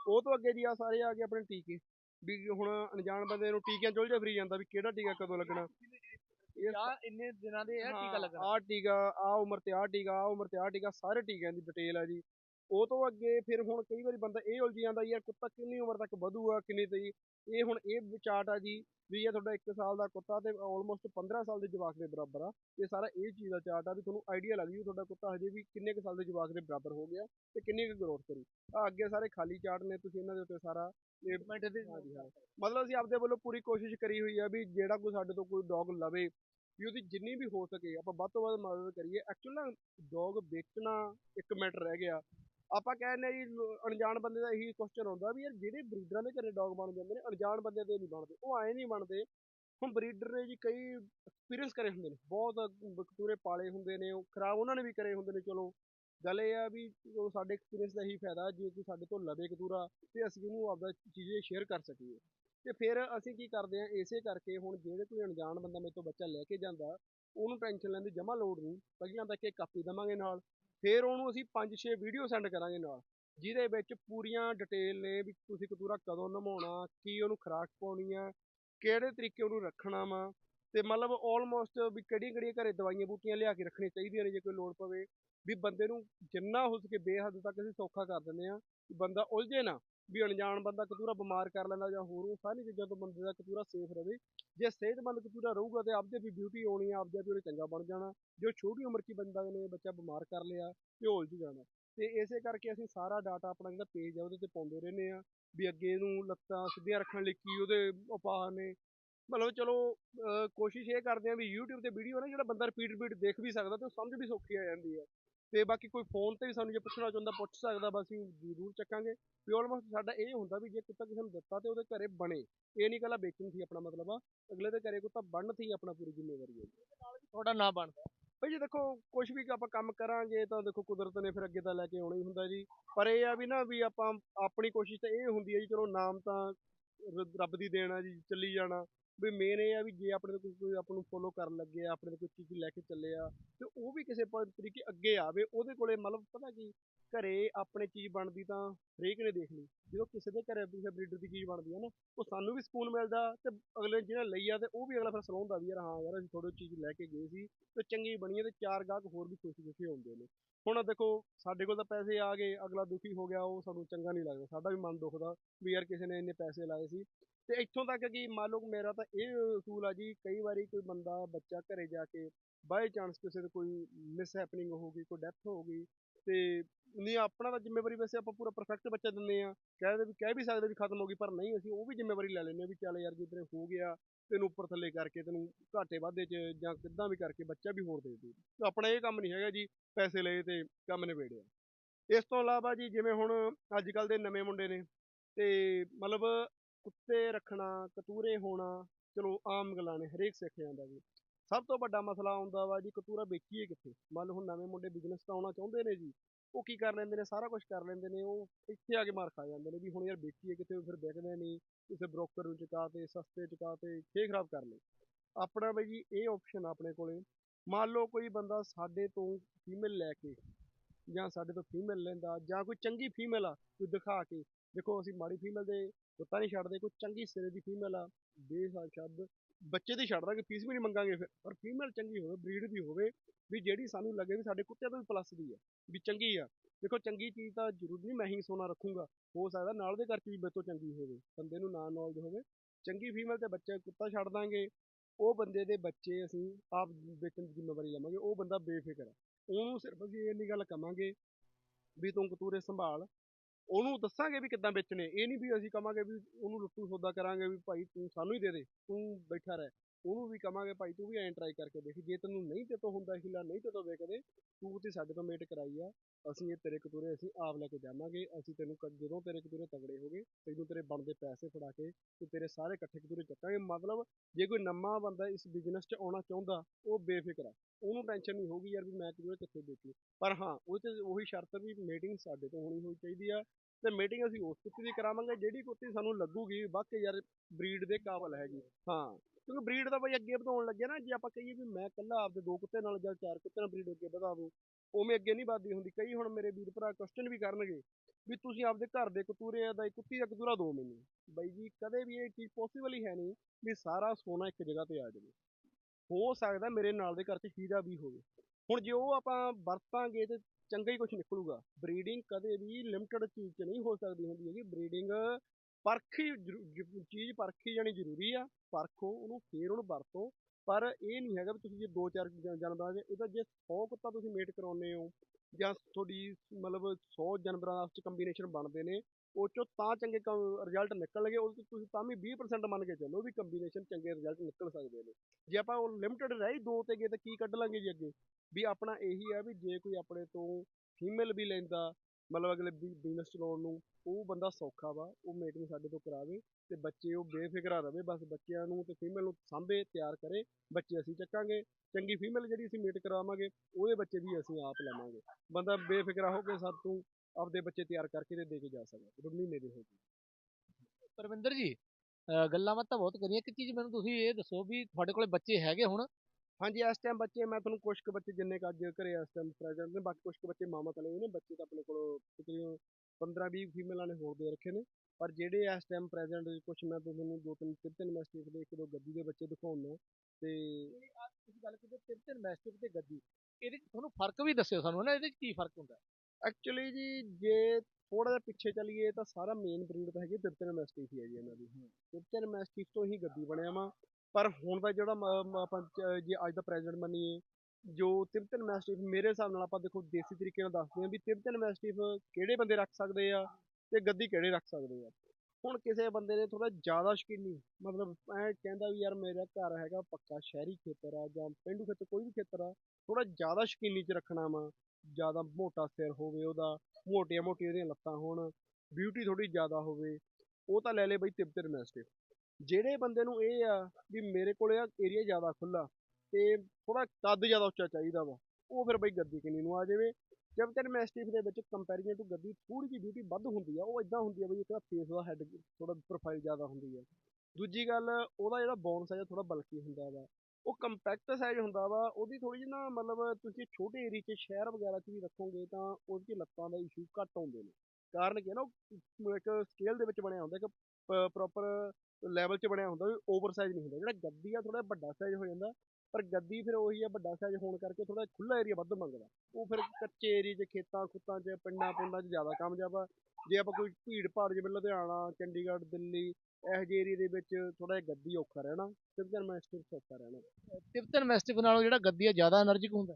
ਉਹ ਤੋਂ ਅੱਗੇ ਜੀ ਆ ਸਾਰੇ ਆ ਗਏ ਆਪਣੇ ਟੀਕੇ। ਵੀ ਹੁਣ ਅਣਜਾਣ ਬੰਦੇ ਨੂੰ ਟੀਕਿਆਂ ਚੁੱਲ ਜਾ ਫਰੀ ਜਾਂਦਾ ਵੀ ਕਿਹੜਾ ਟੀਕਾ ਕਦੋਂ ਲੱਗਣਾ। ਇਹ ਆ ਇੰਨੇ ਦਿਨਾਂ ਦੇ ਇਹ ਟੀਕਾ ਲੱਗਣਾ। ਆ ਟੀਕਾ ਆ ਉਮਰ ਤੇ ਆ ਟੀਕਾ ਆ ਉਮਰ ਤੇ ਆ ਟੀਕਾ ਸਾਰੇ ਟੀਕਿਆਂ ਦੀ ਡਿਟੇਲ ਆ ਜੀ। ਉਹ ਤੋਂ ਅੱਗੇ ਫਿਰ ਹੁਣ ਕਈ ਵਾਰੀ ਬੰਦਾ ਇਹ ਉਲਝ ਜਾਂਦਾ ਯਾਰ ਕੁੱਤਾ ਕਿੰਨੀ ਉਮਰ ਤੱਕ ਵਧੂਗਾ ਕਿੰਨੀ ਤੇ ਇਹ ਹੁਣ ਇਹ ਚਾਰਟ ਆ ਜੀ ਵੀ ਇਹ ਤੁਹਾਡਾ 1 ਸਾਲ ਦਾ ਕੁੱਤਾ ਤੇ ਆਲਮੋਸਟ 15 ਸਾਲ ਦੇ ਜਵਾਕ ਦੇ ਬਰਾਬਰ ਆ। ਇਹ ਸਾਰਾ ਇਹ ਚੀਜ਼ ਦਾ ਚਾਰਟ ਆ ਵੀ ਤੁਹਾਨੂੰ ਆਈਡੀਆ ਲੱਗ ਜੂ ਤੁਹਾਡਾ ਕੁੱਤਾ ਹਜੇ ਵੀ ਕਿੰਨੇ ਕੁ ਸਾਲ ਦੇ ਜਵਾਕ ਦੇ ਬਰਾਬਰ ਹੋ ਗਿਆ ਤੇ ਕਿੰਨੀ ਕੁ ਗਰੋਥ ਕਰੂ। ਆ ਅੱਗੇ ਸਾਰੇ ਖਾਲੀ ਚਾਰਟ ਨੇ ਤੁਸੀਂ ਇਹਨਾਂ ਦੇ ਉੱਤੇ ਸਾਰਾ ਮਿੰਟ ਦੇ ਮਤਲਬ ਅਸੀਂ ਆਪਦੇ ਵੱਲੋਂ ਪੂਰੀ ਕੋਸ਼ਿਸ਼ ਕਰੀ ਹੋਈ ਆ ਵੀ ਜਿਹੜਾ ਕੋਈ ਸਾਡੇ ਤੋਂ ਕੋਈ ਡੌਗ ਲਵੇ ਵੀ ਉਹਦੀ ਜਿੰਨੀ ਵੀ ਹੋ ਸਕੇ ਆਪਾਂ ਵੱਧ ਤੋਂ ਵੱਧ ਮਦਦ ਕਰੀਏ। ਐਕਚੁਅਲ ਨਾ ਡੌਗ ਵੇਚਣਾ ਇੱਕ ਮੈਟਰ ਰਹਿ ਗਿਆ। ਆਪਾਂ ਕਹਿੰਦੇ ਆ ਜੀ, ਲੋ- ਅਣਜਾਣ ਬੰਦੇ ਦਾ ਇਹੀ ਕੁਐਸਚਨ ਆਉਂਦਾ ਵੀ ਯਾਰ ਜਿਹੜੇ ਬਰੀਡਰਾਂ ਦੇ ਘਰੇ ਡੌਗ ਬਣ ਜਾਂਦੇ ਨੇ, ਅਣਜਾਣ ਬੰਦੇ ਦੇ ਨਹੀਂ ਬਣਦੇ, ਉਹ ਐਂ ਨਹੀਂ ਬਣਦੇ। ਹੁਣ ਬਰੀਡਰ ਨੇ ਜੀ ਕਈ ਐਕਸਪੀਰੀਅੰਸ ਕਰੇ ਹੁੰਦੇ ਨੇ, ਬਹੁਤ ਬਕਤੂਰੇ ਪਾਲੇ ਹੁੰਦੇ ਨੇ, ਉਹ ਖਰਾਬ ਉਹਨਾਂ ਨੇ ਵੀ ਕਰੇ ਹੁੰਦੇ ਨੇ, ਚਲੋ। ਗੱਲ ਇਹ ਆ ਵੀ ਉਹ ਸਾਡੇ ਐਕਸਪੀਰੀਅੰਸ ਦਾ ਹੀ ਫਾਇਦਾ, ਜੇ ਕੋਈ ਸਾਡੇ ਤੋਂ ਲਵੇ ਕਤੂਰਾ, ਤੇ ਅਸੀਂ ਉਹਨੂੰ ਆਪਦਾ ਚੀਜ਼ੇ ਸ਼ੇਅਰ ਕਰ ਸਕੀਏ। ਤੇ ਫਿਰ ਅਸੀਂ ਕੀ ਕਰਦੇ ਹਾਂ ਇਸੇ ਕਰਕੇ ਹੁਣ ਜਿਹੜੇ ਕੋਈ ਅਣਜਾਣ ਬੰਦਾ ਮੇਰੇ ਤੋਂ ਬੱਚਾ ਲੈ ਕੇ ਜਾਂਦਾ, ਉਹਨੂੰ ਟੈਨਸ਼ਨ ਲੈਣ ਦੀ ਜਮਾ ਲੋੜ ਨਹੀਂ, ਪਹਿਲਾਂ ਤਾਂ ਕਿ ਕਾਪੀ ਦੇਵਾਂਗੇ ਨਾਲ। ਫਿਰ ਉਹਨੂੰ ਅਸੀਂ 5-6 ਵੀਡੀਓ ਸੈਂਡ ਕਰਾਂਗੇ ਨਾਲ, ਜਿਹਦੇ ਵਿੱਚ ਪੂਰੀਆਂ ਡਿਟੇਲ ਨੇ ਵੀ ਤੁਸੀਂ ਕਤੂਰਾ ਕਦੋਂ ਨਮਾਉਣਾ, ਕੀ ਉਹਨੂੰ ਖੁਰਾਕ ਪਾਉਣੀ ਆ, ਕਿਹੜੇ ਤਰੀਕੇ ਉਹਨੂੰ ਰੱਖਣਾ ਵਾ, ਤੇ ਮਤਲਬ ਆਲਮੋਸਟ ਵੀ ਕਿਹੜੀਆਂ ਕਿਹੜੀਆਂ ਘਰੇ ਦਵਾਈਆਂ ਬੂਟੀਆਂ ਲਿਆ ਕੇ ਰੱਖਣੀਆਂ ਚਾਹੀਦੀਆਂ ਨੇ ਜੇ ਕੋਈ ਲੋੜ ਪਵੇ, ਵੀ ਬੰਦੇ ਨੂੰ ਜਿੰਨਾ ਹੋ ਸਕੇ ਬੇਹੱਦ ਤੱਕ ਅਸੀਂ ਸੌਖਾ ਕਰ ਦਿੰਦੇ ਆ ਵੀ ਬੰਦਾ ਉਲਝੇ ਨਾ। ਵੀ ਅਣਜਾਣ ਬੰਦਾ ਕਤੂਰਾ ਬਿਮਾਰ ਕਰ ਲੈਂਦਾ ਜਾਂ ਹੋਰ ਉਹ ਸਾਰੀ ਚੀਜ਼ਾਂ ਤੋਂ ਬੰਦੇ ਦਾ ਕਤੂਰਾ ਸੇਫ ਰਵੇ ਜੇ ਸਿਹਤਮੰਦ ਕਤੂਰਾ ਰਹੂਗਾ ਤੇ ਆਪਦੇ ਵੀ ਬਿਊਟੀ ਆਉਣੀ ਆ, ਆਪਦੇ ਵੀ ਉਹਨੇ ਚੰਗਾ ਬਣ ਜਾਣਾ। ਜੋ ਛੋਟੀ ਉਮਰ 'ਚ ਹੀ ਬੰਦਾ ਨੇ ਬੱਚਾ ਬਿਮਾਰ ਕਰ ਲਿਆ ਤੇ ਉਹ ਉਲਝ ਜਾਣਾ। ਤੇ ਇਸੇ ਕਰਕੇ ਅਸੀਂ ਸਾਰਾ ਡਾਟਾ ਆਪਣਾ ਜਿਹੜਾ ਪੇਜ ਆ ਉਹਦੇ ਤੇ ਪਾਉਂਦੇ ਰਹਿੰਦੇ ਆ ਵੀ ਅੱਗੇ ਨੂੰ ਲੱਤਾਂ ਸਿੱਧੀਆਂ ਰੱਖਣ ਲਈ ਕੀ ਉਹਦੇ ਉਪਾਅ ਨੇ। ਮਤਲਬ ਚਲੋ ਕੋਸ਼ਿਸ਼ ਇਹ ਕਰਦੇ ਆ ਵੀ YouTube ਤੇ ਵੀਡੀਓ ਨਾ ਜਿਹੜਾ ਬੰਦਾ ਰਿਪੀਟ ਰਿਪੀਟ ਦੇਖ ਵੀ ਸਕਦਾ ਤੇ ਉਹ ਸਮਝ ਵੀ ਸੌਖੀ ਆ ਜਾਂਦੀ ਆ। ਤੇ ਬਾਕੀ ਕੋਈ ਫੋਨ ਤੇ ਵੀ ਸਾਨੂੰ ਜੇ ਪੁੱਛਣਾ ਚਾਹੁੰਦਾ ਪੁੱਛ ਸਕਦਾ ਬਸ ਅਸੀਂ ਜ਼ਰੂਰ ਚੱਕਾਂਗੇ। ਵੀ ਆਲਮੋਸਟ ਸਾਡਾ ਇਹ ਹੁੰਦਾ ਵੀ ਜੇ ਕੁੱਤਾ ਕਿਸੇ ਨੂੰ ਦਿੱਤਾ ਤੇ ਉਹਦੇ ਘਰੇ ਬਣੇ। ਇਹ ਨਹੀਂ ਕੱਲਾ ਵੇਚਣ ਸੀ ਆਪਣਾ ਮਤਲਬ ਆ। ਅਗਲੇ ਦੇ ਘਰੇ ਕੁੱਤਾ ਬਣਨ ਸੀ ਆਪਣਾ ਪੂਰੀ ਜ਼ਿੰਮੇਵਾਰੀ ਹੈ ਤੁਹਾਡਾ ਨਾਂ ਬਣਦਾ। ਭਾਈ ਜੀ ਦੇਖੋ ਕੁਝ ਵੀ ਆਪਾਂ ਕੰਮ ਕਰਾਂਗੇ ਤਾਂ ਦੇਖੋ ਕੁਦਰਤ ਨੇ ਫਿਰ ਅੱਗੇ ਤਾਂ ਲੈ ਕੇ ਆਉਣਾ ਹੀ ਹੁੰਦਾ ਜੀ। ਪਰ ਇਹ ਆ ਵੀ ਨਾ ਵੀ ਆਪਾਂ ਆਪਣੀ ਕੋਸ਼ਿਸ਼ ਤਾਂ ਇਹ ਹੁੰਦੀ ਹੈ ਜੀ ਚਲੋ ਨਾਮ ਤਾਂ ਰੱਬ ਦੀ ਦੇਣ ਆ ਜੀ ਚੱਲੀ ਜਾਣਾ। ਵੀ ਮੇਨ ਇਹ ਆ ਵੀ ਜੇ ਆਪਣੇ ਤੋਂ ਕੋਈ ਆਪਾਂ ਨੂੰ ਫੋਲੋ ਕਰਨ ਲੱਗੇ ਆ, ਆਪਣੇ ਤੋਂ ਕੋਈ ਚੀਜ਼ ਲੈ ਕੇ ਚੱਲੇ ਆ, ਤੇ ਉਹ ਵੀ ਕਿਸੇ ਪ- ਤਰੀਕੇ ਅੱਗੇ ਆਵੇ, ਉਹਦੇ ਕੋਲੇ ਮਤਲਬ ਪਤਾ ਕੀ, ਘਰੇ ਆਪਣੇ ਚੀਜ਼ ਬਣਦੀ ਤਾਂ ਹਰੇਕ ਨੇ ਦੇਖ ਲਈ। ਜਦੋਂ ਕਿਸੇ ਦੇ ਘਰੇ ਕਿਸੇ ਬਰੀਡਰ ਦੀ ਚੀਜ਼ ਬਣਦੀ ਹੈ ਨਾ, ਉਹ ਸਾਨੂੰ ਵੀ ਸਕੂਨ ਮਿਲਦਾ ਤੇ ਅਗਲੇ ਜਿਹਨੇ ਲਈ ਆ ਤੇ ਉਹ ਵੀ ਅਗਲਾ ਫਿਰ ਸਲਾਹੁੰਦਾ ਵੀ ਯਾਰ ਹਾਂ ਯਾਰ ਅਸੀਂ ਥੋੜੀ ਚੀਜ਼ ਲੈ ਕੇ ਗਏ ਸੀ, ਤੇ ਚੰਗੀ ਬਣੀ ਹੈ ਤੇ ਚਾਰ ਗਾਹਕ ਹੋਰ ਵੀ ਖੁਸ਼ੀ ਖੁਸ਼ੀ ਆਉਂਦੇ ਨੇ। ਹੁਣ ਦੇਖੋ, ਸਾਡੇ ਕੋਲ ਤਾਂ ਪੈਸੇ ਆ ਗਏ, ਅਗਲਾ ਦੁਖੀ ਹੋ ਗਿਆ, ਉਹ ਸਾਨੂੰ ਚੰਗਾ ਨਹੀਂ ਲੱਗਦਾ। ਸਾਡਾ ਵੀ ਮਨ ਦੁਖਦਾ ਵੀ ਯਾਰ ਕਿਸੇ ਨੇ ਇੰਨੇ ਪੈਸੇ ਲਾਏ ਸੀ। ਤੇ ਇੱਥੋਂ ਤੱਕ ਕਿ ਮੰਨ ਲਓ ਮੇਰਾ ਤਾਂ ਇਹ ਅਸੂਲ ਆ ਜੀ, ਕਈ ਵਾਰੀ ਕੋਈ ਬੰਦਾ ਬੱਚਾ ਘਰੇ ਜਾ ਕੇ ਬਾਈ ਚਾਂਸ ਕਿਸੇ ਦੇ ਕੋਈ ਮਿਸ ਹੈਪਨਿੰਗ ਹੋ ਗਈ, ਕੋਈ ਡੈਥ ਹੋ ਗਈ, ਤੇ ਨਹੀਂ, ਆਪਣਾ ਤਾਂ ਜ਼ਿੰਮੇਵਾਰੀ ਵੈਸੇ ਆਪਾਂ ਪੂਰਾ ਪਰਫੈਕਟ ਬੱਚਾ ਦਿੰਦੇ ਆ ਕਹਿ ਦੇ ਵੀ, ਕਹਿ ਵੀ ਸਕਦੇ ਵੀ ਖਤਮ ਹੋ ਗਈ, ਪਰ ਨਹੀਂ, ਅਸੀਂ ਉਹ ਵੀ ਜ਼ਿੰਮੇਵਾਰੀ ਲੈ ਲੈਂਦੇ ਆ ਵੀ ਚੱਲ ਯਾਰ ਜੇ ਤੇਰੇ ਹੋ ਗਿਆ ਤੈਨੂੰ ਉੱਪਰ ਥੱਲੇ ਕਰਕੇ, ਤੈਨੂੰ ਘਾਟੇ ਵਾਧੇ 'ਚ ਜਾਂ ਕਿੱਦਾਂ ਵੀ ਕਰਕੇ ਬੱਚਾ ਵੀ ਹੋਰ ਦੇ ਦੇ। ਆਪਣਾ ਇਹ ਕੰਮ ਨਹੀਂ ਹੈਗਾ ਜੀ, ਪੈਸੇ ਲਏ ਤੇ ਕੰਮ ਨਿਬੇੜਿਆ। ਇਸ ਤੋਂ ਇਲਾਵਾ ਜੀ, ਜਿਵੇਂ ਹੁਣ ਅੱਜ ਕੱਲ ਦੇ ਨਵੇਂ ਮੁੰਡੇ ਨੇ, ਤੇ ਮਤਲਬ ਕੁੱਤੇ ਰੱਖਣਾ, ਕਤੂਰੇ ਹੋਣਾ, ਚਲੋ ਆਮ ਗੱਲਾਂ ਨੇ, ਹਰੇਕ ਸਿੱਖ ਜਾਂਦਾ ਜੀ। ਸਭ ਤੋਂ ਵੱਡਾ ਮਸਲਾ ਆਉਂਦਾ ਵਾ ਜੀ, ਕਤੂਰਾ ਵੇਚੀਏ ਕਿੱਥੇ? ਮੰਨ ਲਓ ਹੁਣ ਨਵੇਂ ਮੁੰਡੇ ਬਿਜ਼ਨਸ ਤਾਂ ਆਉਣਾ ਚਾਹੁੰਦੇ ਨੇ ਜੀ, ਉਹ ਕੀ ਕਰ ਲੈਂਦੇ ਨੇ? ਸਾਰਾ ਕੁਝ ਕਰ ਲੈਂਦੇ ਨੇ, ਉਹ ਇੱਥੇ ਆ ਕੇ ਮਾਰ ਖਾ ਜਾਂਦੇ ਨੇ ਵੀ ਹੁਣ ਯਾਰ ਵੇਚੀਏ ਕਿਤੇ ਫਿਰ ਵਿਕਦੇ ਨਹੀਂ। ਕਿਸੇ ਬ੍ਰੋਕਰ ਨੂੰ ਚੁਕਾਤੇ ਸਸਤੇ ਚੁਕਾਤੇ ਖੇ ਖਰਾਬ ਕਰ ਲਏ। ਆਪਣਾ ਬਈ ਜੀ, ਇਹ ਆਪਸ਼ਨ ਆਪਣੇ ਕੋਲੇ। ਮੰਨ ਲਓ ਕੋਈ ਬੰਦਾ ਸਾਡੇ ਤੋਂ ਫੀਮੇਲ ਲੈ ਕੇ ਜਾਂ ਸਾਡੇ ਤੋਂ ਫੀਮੇਲ ਲੈਂਦਾ ਜਾਂ ਕੋਈ ਚੰਗੀ ਫੀਮੇਲ ਆ, ਕੋਈ ਦਿਖਾ ਕੇ। ਦੇਖੋ ਅਸੀਂ ਮਾੜੀ ਫੀਮੇਲ ਦੇ ਕੁੱਤਾ ਨਹੀਂ ਛੱਡਦੇ, ਕੋਈ ਚੰਗੀ ਸਿਰੇ ਦੀ ਫੀਮੇਲ ਆ। ਬੇਸਾ ਸ਼ਬਦ ਬੱਚੇ ਦੀ ਛੱਡ ਦਾਂਗੇ ਫੀਸ ਵੀ ਨਹੀਂ ਮੰਗਾਂਗੇ ਫਿਰ। ਪਰ ਫੀਮੇਲ ਚੰਗੀ ਹੋਵੇ ਬਰੀਡ ਦੀ ਹੋਵੇ, ਵੀ ਜਿਹੜੀ ਸਾਨੂੰ ਲੱਗੇ ਵੀ ਸਾਡੇ ਕੁੱਤੇ ਤੋਂ ਵੀ ਪਲੱਸ ਦੀ ਆ, ਵੀ ਚੰਗੀ ਆ। ਦੇਖੋ, ਚੰਗੀ ਚੀਜ਼ ਤਾਂ ਜ਼ਰੂਰੀ ਨਹੀਂ, ਮੈਂ ਹੀ ਸੋਨਾ ਰੱਖੂੰਗਾ। ਹੋ ਸਕਦਾ ਨਾਲ ਦੇ ਘਰ 'ਚ ਵੀ ਮੇਰੇ ਤੋਂ ਚੰਗੀ ਹੋਵੇ, ਬੰਦੇ ਨੂੰ ਨਾ ਨੌਲੇਜ ਹੋਵੇ। ਚੰਗੀ ਫੀਮੇਲ ਤੇ ਬੱਚੇ ਕੁੱਤਾ ਛੱਡ ਦਾਂਗੇ, ਉਹ ਬੰਦੇ ਦੇ ਬੱਚੇ ਅਸੀਂ ਆਪ ਵੇਚਣ ਦੀ ਜ਼ਿੰਮੇਵਾਰੀ ਲਵਾਂਗੇ, ਉਹ ਬੰਦਾ ਬੇਫਿਕਰ ਆ। ਉਹਨੂੰ ਸਿਰਫ ਅਸੀਂ ਇੰਨੀ ਗੱਲ ਕਵਾਂਗੇ, ਵੀ ਤੂੰ ਕਤੂਰੇ ਸੰਭਾਲ ਉਹਨੂੰ ਦੱਸਾਂਗੇ ਵੀ ਕਿੱਦਾਂ ਵੇਚਣੇ। ਇਹ ਨਹੀਂ ਵੀ ਅਸੀਂ ਕਵਾਂਗੇ ਵੀ ਉਹਨੂੰ ਲੁੱਟੂ ਸੌਦਾ ਕਰਾਂਗੇ ਵੀ ਭਾਈ ਤੂੰ ਸਾਨੂੰ ਹੀ ਦੇ ਦੇ, ਤੂੰ ਬੈਠਾ ਰਹਿ। ਉਹਨੂੰ ਵੀ ਕਵਾਂਗੇ, ਭਾਈ ਤੂੰ ਵੀ ਐਂ ਟਰਾਈ ਕਰਕੇ ਦੇਖ, ਜੇ ਤੈਨੂੰ ਨਹੀਂ ਤੇ ਤੋਂ ਹੁੰਦਾ ਹਿੱਲਾ, ਨਹੀਂ ਤੇ ਤੋਂ ਵੇਚਦੇ, ਤੂੰ ਤੇ ਸਾਡੇ ਤੋਂ ਮੇਟ ਕਰਾਈ ਆ। ਅਸੀਂ ਇਹ ਤੇਰੇ ਕਤੂਰੇ, ਅਸੀਂ ਆਪ ਲੈ ਕੇ ਜਾਵਾਂਗੇ। ਅਸੀਂ ਤੈਨੂੰ ਕ- ਜਦੋਂ ਤੇਰੇ ਕਤੂਰੇ ਤਗੜੇ ਹੋ ਗਏ ਤੈਨੂੰ ਤੇਰੇ ਬਣਦੇ ਪੈਸੇ ਫੜਾ ਕੇ ਤੇ ਤੇਰੇ ਸਾਰੇ ਇਕੱਠੇ ਕਤੂਰੇ ਚੱਕਾਂਗੇ ਮਤਲਬ ਜੇ ਕੋਈ ਨਵਾਂ ਬੰਦਾ ਇਸ ਬਿਜ਼ਨਸ 'ਚ ਆਉਣਾ ਚਾਹੁੰਦਾ, ਉਹ ਬੇਫਿਕਰ ਆ। ਉਹਨੂੰ ਟੈਨਸ਼ਨ ਨਹੀਂ ਹੋਊਗੀ ਯਾਰ ਵੀ ਮੈਂ ਕਤੂਰੇ ਕਿੱਥੇ ਵੇਚੂ। ਪਰ ਹਾਂ ਉਹ ਤੇ ਉਹੀ ਸ਼ਰਤ ਵੀ ਮੀਟਿੰਗ ਸਾਡੇ ਤੋਂ ਹੋਣੀ ਹੋਈ ਚਾਹੀਦੀ ਆ। ਤੇ ਮੀਟਿੰਗ ਅਸੀਂ ਉਸ ਕੁੱਤੀ ਦੀ ਕਰਾਵਾਂਗੇ, ਜਿਹੜੀ ਕੁੱਤੀ ਸਾਨੂੰ ਲੱਗੂਗੀ, ਵਾਕਈ ਯਾਰ ਬਰੀਡ ਦੇ ਕਾਬਲ ਹੈਗੀ ਹਾਂ। ਕਿਉਂਕਿ ਬਰੀਡ ਦਾ ਬਈ ਅੱਗੇ ਵਧਾਉਣ ਲੱਗੇ ਨਾ, ਜੇ ਆਪਾਂ ਕਹੀਏ ਵੀ ਮੈਂ ਇਕੱਲਾ ਆਪਦੇ ਦੋ ਕੁੱਤੇ ਨਾਲ ਜਾਂ ਚਾਰ ਕੁੱਤੇ ਨਾਲ ਬਰੀਡ ਅੱਗੇ ਵਧਾ ਦੂੰ ਉਵੇਂ ਅੱਗੇ ਨਹੀਂ ਵੱਧਦੀ ਹੁੰਦੀ। ਕਈ ਹੁਣ ਮੇਰੇ ਵੀਰ ਭਰਾ ਕੁਐਸਚਨ ਵੀ ਕਰਨਗੇ ਵੀ ਤੁਸੀਂ ਆਪਦੇ ਘਰ ਦੇ ਕਤੂਰੇ ਦਾ ਕੁੱਤੀ ਦਾ ਕਤੂਰਾ ਦੋ ਮੈਨੂੰ। ਬਾਈ ਜੀ, ਕਦੇ ਵੀ ਇਹ ਚੀਜ਼ ਪੋਸੀਬਲ ਹੀ ਹੈ ਨਹੀਂ ਵੀ ਸਾਰਾ ਸੋਨਾ ਇੱਕ ਜਗ੍ਹਾ ਤੇ ਆ ਜਾਵੇ। ਹੋ ਸਕਦਾ ਮੇਰੇ ਨਾਲ ਦੇ ਘਰ 'ਚ ਹੀਰਾ ਵੀ ਹੋਵੇ। ਹੁਣ ਜੇ ਉਹ ਆਪਾਂ ਵਰਤਾਂਗੇ ਤੇ ਚੰਗਾ ਹੀ ਕੁਝ ਨਿਕਲੂਗਾ। ਬਰੀਡਿੰਗ ਕਦੇ ਵੀ ਲਿਮਟਿਡ ਚੀਜ਼ 'ਚ ਨਹੀਂ ਹੋ ਸਕਦੀ ਹੁੰਦੀ ਹੈਗੀ। ਬਰੀਡਿੰਗ ਪਰਖੀ ਜ਼ਰੂ- ਚੀਜ਼ ਪਰਖੀ ਜਾਣੀ ਜ਼ਰੂਰੀ ਆ। ਪਰਖੋ, ਉਹਨੂੰ ਫੇਰ ਉਹਨੂੰ ਵਰਤੋ। ਪਰ ਇਹ ਨਹੀਂ ਹੈਗਾ ਵੀ ਤੁਸੀਂ ਜੇ ਦੋ ਚਾਰ ਜਾਨਵਰਾਂ ਦੇ, ਇਹਦਾ ਜੇ 100 ਕੁੱਤਾ ਤੁਸੀਂ ਮੇਟ ਕਰਾਉਂਦੇ ਹੋ ਜਾਂ ਤੁਹਾਡੀ ਮਤਲਬ 100 ਜਾਨਵਰਾਂ ਦਾ ਚ ਕੰਬੀਨੇਸ਼ਨ ਬਣਦੇ ਨੇ, ਉਹ ਚੋਂ ਤਾਂ ਚੰਗੇ ਰਿਜ਼ਲਟ ਨਿਕਲਣਗੇ ਉਹ 'ਚ ਤੁਸੀਂ ਤਾਂ ਵੀ 20% ਮੰਨ ਕੇ ਚੱਲੋ ਵੀ ਕੰਬੀਨੇਸ਼ਨ ਚੰਗੇ ਰਿਜ਼ਲਟ ਨਿਕਲ ਸਕਦੇ ਨੇ। ਜੇ ਆਪਾਂ ਉਹ ਲਿਮਟਿਡ ਰਹਿ ਹੀ ਦੋ ਤੇ ਗਏ ਤਾਂ ਕੀ ਕੱਢ ਲਾਂਗੇ ਜੀ ਅੱਗੇ? ਵੀ ਆਪਣਾ ਇਹੀ ਆ ਵੀ ਜੇ ਕੋਈ ਆਪਣੇ ਤੋਂ ਫੀਮੇਲ ਵੀ ਲੈਂਦਾ, ਮਤਲਬ ਅਗਲੇ ਬਿਜ਼ਨਸ ਚਲਾਉਣ ਨੂੰ, ਉਹ ਬੰਦਾ ਸੌਖਾ ਵਾ, ਉਹ ਮੀਟਿੰਗ ਸਾਡੇ ਤੋਂ ਕਰਾਵੇ ਅਤੇ ਬੱਚੇ ਉਹ ਬੇਫਿਕਰਾ ਰਵੇ, ਬਸ ਬੱਚਿਆਂ ਨੂੰ ਅਤੇ ਫੀਮੇਲ ਨੂੰ ਸਾਂਭੇ, ਤਿਆਰ ਕਰੇ, ਬੱਚੇ ਅਸੀਂ ਚੱਕਾਂਗੇ, ਚੰਗੀ ਫੀਮੇਲ ਜਿਹੜੀ ਅਸੀਂ ਮੇਟ ਕਰਾਵਾਂਗੇ, ਉਹਦੇ ਬੱਚੇ ਵੀ ਅਸੀਂ ਆਪ ਲਵਾਂਗੇ। ਬੰਦਾ ਬੇਫਿਕਰਾ ਹੋ ਕੇ ਸਾਡੇ ਤੋਂ ਆਪਦੇ ਬੱਚੇ ਤਿਆਰ ਕਰਕੇ ਤੇ ਦੇ ਕੇ ਜਾ ਸਕਦਾ ਜਦੋਂ ਮਹੀਨੇ ਦੇ ਹੋ ਗਏ। ਪਰਵਿੰਦਰ ਜੀ, ਅਹ ਗੱਲਾਂ ਬਾਤਾਂ ਬਹੁਤ ਕਰੀਆਂ, ਇੱਕ ਚੀਜ਼ ਮੈਨੂੰ ਤੁਸੀਂ ਇਹ ਦੱਸੋ ਵੀ ਤੁਹਾਡੇ ਕੋਲ ਬੱਚੇ ਹੈਗੇ ਹੁਣ? ਹਾਂਜੀ ਇਸ ਟਾਈਮ ਬੱਚੇ ਮੈਂ ਤੁਹਾਨੂੰ ਕੁਝ ਕੁ ਬੱਚੇ ਜਿੰਨੇ ਕੁ ਅੱਜ ਘਰੇ ਇਸ ਟਾਈਮ ਪ੍ਰੈਜ਼ੈਂਟ ਨੇ ਬਾਕੀ ਕੁਝ ਕੁ ਬੱਚੇ ਮਾਮਾ ਤਲੇ ਹੋਏ ਨੇ ਬੱਚੇ ਤਾਂ ਆਪਣੇ ਕੋਲ ਤਕਰੀਬਨ 15 20 ਫੀਮੇਲਾਂ ਨੇ ਹੋਰ ਦੇ ਰੱਖੇ ਨੇ। ਪਰ ਜਿਹੜੇ ਇਸ ਟਾਈਮ ਪ੍ਰੈਜ਼ੈਂਟ ਕੁਝ ਮੈਂ ਤੁਹਾਨੂੰ ਦੋ ਤਿੰਨ ਤਿੰਨ ਮੈਸਟਿਕ ਦੇ ਇੱਕ ਦੋ ਗੱਦੀ ਦੇ ਬੱਚੇ ਦਿਖਾਉਣਾ ਤੇ ਤੁਸੀਂ ਗੱਲ ਕੀਤੀ ਤਿੰਨ ਮੈਸਟਿਕ ਤੇ ਗੱਦੀ। ਇਹਦੇ ਚ ਤੁਹਾਨੂੰ ਫ਼ਰਕ ਵੀ ਦੱਸਿਓ ਸਾਨੂੰ ਨਾ ਇਹਦੇ ਚ ਕੀ ਫ਼ਰਕ ਹੁੰਦਾ? ਐਕਚੁਅਲੀ ਜੀ ਜੇ ਥੋੜਾ ਜਿਹਾ ਪਿੱਛੇ ਚੱਲੀਏ ਤਾਂ ਸਾਰਾ ਮੇਨ ਬਰੀਡ ਤਾਂ ਹੈਗੀ ਤਿਰਤਨ ਮੈਸਟਿਕ ਹੀ ਹੈ ਜੀ ਇਹਨਾਂ ਦੀ। ਤਿਰਤਨ ਮੈਸਟਿਕ ਤੋਂ ਹੀ ਗੱਦੀ ਬਣਿਆ ਵਾ। ਪਰ ਹੁਣ ਦਾ ਜਿਹੜਾ ਮ- ਆਪਾਂ ਜੇ ਅੱਜ ਦਾ ਪ੍ਰੈਜੀਡੈਂਟ ਮੰਨੀਏ, ਜੋ ਤਿਬਤਨ ਮੈਸਟਿਕ ਮੇਰੇ ਹਿਸਾਬ ਨਾਲ ਆਪਾਂ ਦੇਖੋ ਦੇਸੀ ਤਰੀਕੇ ਨਾਲ ਦੱਸਦੇ ਹਾਂ ਵੀ ਤਿਬਤਨ ਮੈਸਟਿਕ ਕਿਹੜੇ ਬੰਦੇ ਰੱਖ ਸਕਦੇ ਆ ਤੇ ਗੱਦੀ ਕਿਹੜੇ ਰੱਖ ਸਕਦੇ ਆ। ਹੁਣ ਕਿਸੇ ਬੰਦੇ ਨੇ ਥੋੜਾ ਜ਼ਿਆਦਾ ਸ਼ੌਕੀਨੀ, ਮਤਲਬ ਐ ਕਹਿੰਦਾ ਵੀ ਯਾਰ ਮੇਰਾ ਘਰ ਹੈਗਾ ਪੱਕਾ ਸ਼ਹਿਰੀ ਖੇਤਰ ਆ ਜਾਂ ਪਿੰਡੂ ਖੇਤਰ, ਕੋਈ ਵੀ ਖੇਤਰ ਆ ਥੋੜਾ ਜ਼ਿਆਦਾ ਸ਼ੌਕੀਨੀ ਚ ਰੱਖਣਾ ਵਾ, ਜ਼ਿਆਦਾ ਮੋਟਾ ਸਿਰ ਹੋਵੇ ਉਹਦਾ ਮੋਟੀਆਂ ਮੋਟੀਆਂ ਉਹਦੀਆਂ ਲੱਤਾਂ ਹੋਣ ਬਿਊਟੀ ਥੋੜੀ ਜ਼ਿਆਦਾ ਹੋਵੇ, ਉਹ ਤਾਂ ਲੈ ਲੇ ਬਈ ਤਿਬਤਨ ਮੈਸਟਿਕ ਜਿਹੜੇ ਬੰਦੇ ਨੂੰ ਇਹ ਆ ਵੀ ਮੇਰੇ ਕੋਲੇ ਆ ਏਰੀਆ ਜ਼ਿਆਦਾ ਖੁੱਲਾ ਤੇ ਥੋੜਾ ਕੱਦ ਜ਼ਿਆਦਾ ਉੱਚਾ ਚਾਹੀਦਾ ਵਾ, ਉਹ ਫਿਰ ਬਈ ਗੱਦੀ ਕਿੰਨੀ ਨੂੰ ਆ ਜਾਵੇ। ਤਿਬਤਰ ਮੈਸਟਿਕ ਦੇ ਵਿੱਚ ਕੰਪੈਰੀਜ਼ਨ ਟੂ ਗੱਦੀ ਥੋੜੀ ਜਿਹੀ ਬਿਊਟੀ ਵੱਧ ਹੁੰਦੀ ਆ, ਉਹ ਇਦਾਂ ਹੁੰਦੀ ਆ ਬਈ ਇੱਕ ਤਾਂ ਫੇਸ ਦਾ ਹੈਡ ਥੋੜਾ ਪ੍ਰੋਫਾਈਲ ਜ਼ਿਆਦਾ ਹੁੰਦੀ ਆ। ਦੂਜੀ ਗੱਲ, ਉਹਦਾ ਜਿਹੜਾ ਬੋਨ ਸਾਈਜ਼ ਥੋੜਾ ਬਲਕੀ ਹੁੰਦਾ ਵਾ। ਉਹ ਕੰਪੈਕਟ ਸਾਈਜ਼ ਹੁੰਦਾ ਵਾ, ਉਹਦੀ ਥੋੜੀ ਜਿਹੀ ਨਾ ਮਤਲਬ ਤੁਸੀਂ ਛੋਟੇ ਏਰੀਆ 'ਚ ਸ਼ਹਿਰ ਵਗੈਰਾ 'ਚ ਵੀ ਰੱਖੋਗੇ ਤਾਂ ਉਹਦੀ ਲੱਤਾਂ ਦਾ ਇਸ਼ੂ ਘੱਟ ਆਉਂਦੇ ਨੇ। ਕਾਰਨ ਕੀ ਹੈ ਨਾ, ਉਹ ਇੱਕ ਸਕੇਲ ਦੇ ਵਿੱਚ ਬਣਿਆ ਹੁੰਦਾ, ਇੱਕ ਪ੍ਰੋਪਰ ਲੈਵਲ 'ਚ ਬਣਿਆ ਹੁੰਦਾ ਓਵਰ ਓਵਰਸਾਈਜ਼ ਨਹੀਂ ਹੁੰਦਾ। ਜਿਹੜਾ ਗੱਦੀ ਆ ਥੋੜਾ ਵੱਡਾ ਸਾਈਜ਼ ਹੋ ਜਾਂਦਾ, ਪਰ ਗੱਦੀ ਫਿਰ ਉਹੀ ਆ, ਵੱਡਾ ਸਾਈਜ਼ ਹੋਣ ਕਰਕੇ ਥੋੜਾ ਖੁੱਲਾ ਏਰੀਆ ਵੱਧ ਮੰਗਦਾ। ਉਹ ਫਿਰ ਕੱਚੇ ਏਰੀਏ 'ਚ, ਖੇਤਾਂ ਖੁੱਤਾਂ 'ਚ ਪਿੰਡਾਂ ਪੁੰਡਾਂ 'ਚ ਜ਼ਿਆਦਾ ਕਾਮਯਾਬ ਆ ਜੇ ਆਪਾਂ ਕੋਈ ਭੀੜ ਭਾੜ ਜਿਵੇਂ ਲੁਧਿਆਣਾ, ਚੰਡੀਗੜ੍ਹ, ਦਿੱਲੀ ਇਹੋ ਜਿਹੇ ਏਰੀਏ ਦੇ ਵਿੱਚ ਥੋੜਾ ਜਿਹਾ ਗੱਦੀ ਔਖਾ ਰਹਿਣਾ ਤਿਬਤਨ ਮੈਸਟਿਫ ਸੌਖਾ ਰਹਿਣਾ। ਤਿਪਤਨ ਮੈਸਟਿਕ ਨਾਲੋਂ ਜਿਹੜਾ ਗੱਦੀ ਆ ਜ਼ਿਆਦਾ એનર્ਜੀਕ ਹੁੰਦਾ।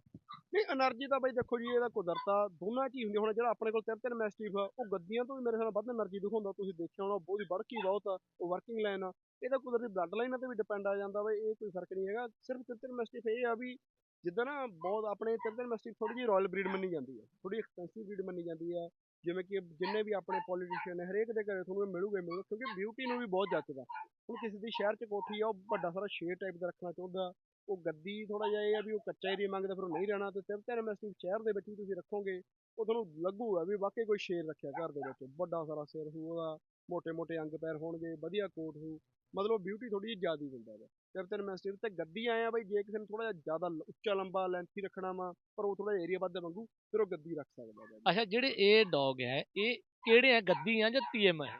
ਨਹੀਂ એનર્ਜੀ ਤਾਂ ਬਾਈ ਦੇਖੋ ਜੀ ਇਹਦਾ ਕੁਦਰਤ ਆ ਦੋਨਾਂ ਚ ਹੀ ਹੁੰਦੀ ਹੁਣ ਜਿਹੜਾ ਆਪਣੇ ਕੋਲ ਤਿਬਤਨ ਮੈਸਟਿਫ ਆ ਉਹ ਗੱਦੀਆਂ ਤੋਂ ਵੀ ਮੇਰੇ ਖਿਆਲ ਵੱਧ એનર્ਜੀ ਦਿਖਾਉਂਦਾ। ਤੁਸੀਂ ਦੇਖਿਆ ਹੋਣਾ ਬਹੁਤ ਹੀ ਬੜਕੀ ਬਹੁਤ ਆ ਉਹ ਵਰਕਿੰਗ ਲਾਈਨ ਆ। ਇਹਦਾ ਕੁਦਰਤੀ ਬਲੱਡ ਲਾਈਨਾਂ ਤੇ ਵੀ ਡਿਪੈਂਡ ਆ ਜਾਂਦਾ ਬਾਈ ਇਹ ਕੋਈ ਫ਼ਰਕ ਨਹੀਂ ਹੈਗਾ। ਸਿਰਫ ਤਿਬਤਨ ਮੈਸਟਿਫ ਇਹ ਆ ਵੀ ਜਿੱਦਾਂ ਨਾ ਬਹੁਤ ਆਪਣੇ ਤਿਬਤਨ ਮੈਸਟਿਫ ਥੋੜੀ ਜਿਹੀ ਰਾਇਲ ਬਰੀਡ ਮੰਨੀ ਜਾਂਦੀ ਆ ਥੋੜੀ ਐਕਸਪੈਂਸਿਵ ਬਰੀਡ ਮੰਨੀ ਜਾਂਦੀ ਆ। ਜਿਵੇਂ ਕਿ ਜਿੰਨੇ ਵੀ ਆਪਣੇ ਪੋਲੀਟੀਸ਼ੀਅਨ ਨੇ, ਹਰੇਕ ਦੇ ਘਰੇ ਤੁਹਾਨੂੰ ਮਿਲੂਗੇ ਮਿਲੂ ਕਿਉਂਕਿ ਬਿਊਟੀ ਨੂੰ ਵੀ ਬਹੁਤ ਜੱਚਦਾ। ਹੁਣ ਕਿਸੇ ਦੀ ਸ਼ਹਿਰ 'ਚ ਕੋਠੀ ਆ, ਉਹ ਵੱਡਾ ਸਾਰਾ ਸ਼ੇਰ ਟਾਈਪ ਦਾ ਰੱਖਣਾ ਚਾਹੁੰਦਾ, ਉਹ ਗੱਦੀ ਥੋੜਾ ਜਿਹਾ ਇਹ ਆ ਵੀ ਉਹ ਕੱਚਾ ਏਰੀਆ ਮੰਗਦਾ, ਫਿਰ ਉਹ ਨਹੀਂ ਰਹਿਣਾ ਤੇ ਸਿਰਫ ਤਿੰਨ ਮੈਸਟੀਫ ਸ਼ਹਿਰ ਦੇ ਵਿੱਚ ਵੀ ਤੁਸੀਂ ਰੱਖੋਗੇ। ਉਹ ਤੁਹਾਨੂੰ ਲੱਗੂਗਾ ਵੀ ਵਾਕਈ ਕੋਈ ਸ਼ੇਰ ਰੱਖਿਆ ਘਰ ਦੇ ਵਿੱਚ। ਵੱਡਾ ਸਾਰਾ ਸਿਰ ਹੋਊਗਾ ਮੋٹے-ਮੋٹے ਅੰਗ ਪੈਰ ਹੋਣਗੇ ਵਧੀਆ ਕੋਟ ਹੋਊ ਮਤਲਬ ਬਿਊਟੀ ਥੋੜੀ ਜਿਹੀ ਜ਼ਿਆਦੀ ਦਿੰਦਾ ਵਾ। ਕੈਪਟਨ ਮੈਂ ਸਿਰ ਤੇ ਗੱਦੀ ਆਇਆ ਬਈ ਜੇ ਕਿਸੇ ਨੂੰ ਥੋੜਾ ਜਿਹਾ ਜ਼ਿਆਦਾ ਉੱਚਾ ਲੰਬਾ ਲੈਂਥੀ ਰੱਖਣਾ ਵਾ ਪਰ ਉਹ ਥੋੜਾ ਏਰੀਆ ਵੱਧ ਵਾਂਗੂ ਫਿਰ ਉਹ ਗੱਦੀ ਰੱਖ ਸਕਦਾ ਵਾ। ਅੱਛਾ ਜਿਹੜੇ ਇਹ ਡੌਗ ਹੈ ਇਹ ਕਿਹੜੇ ਆ ਗੱਦੀ ਆ ਜਾਂ ਟੀਐਮ ਹੈ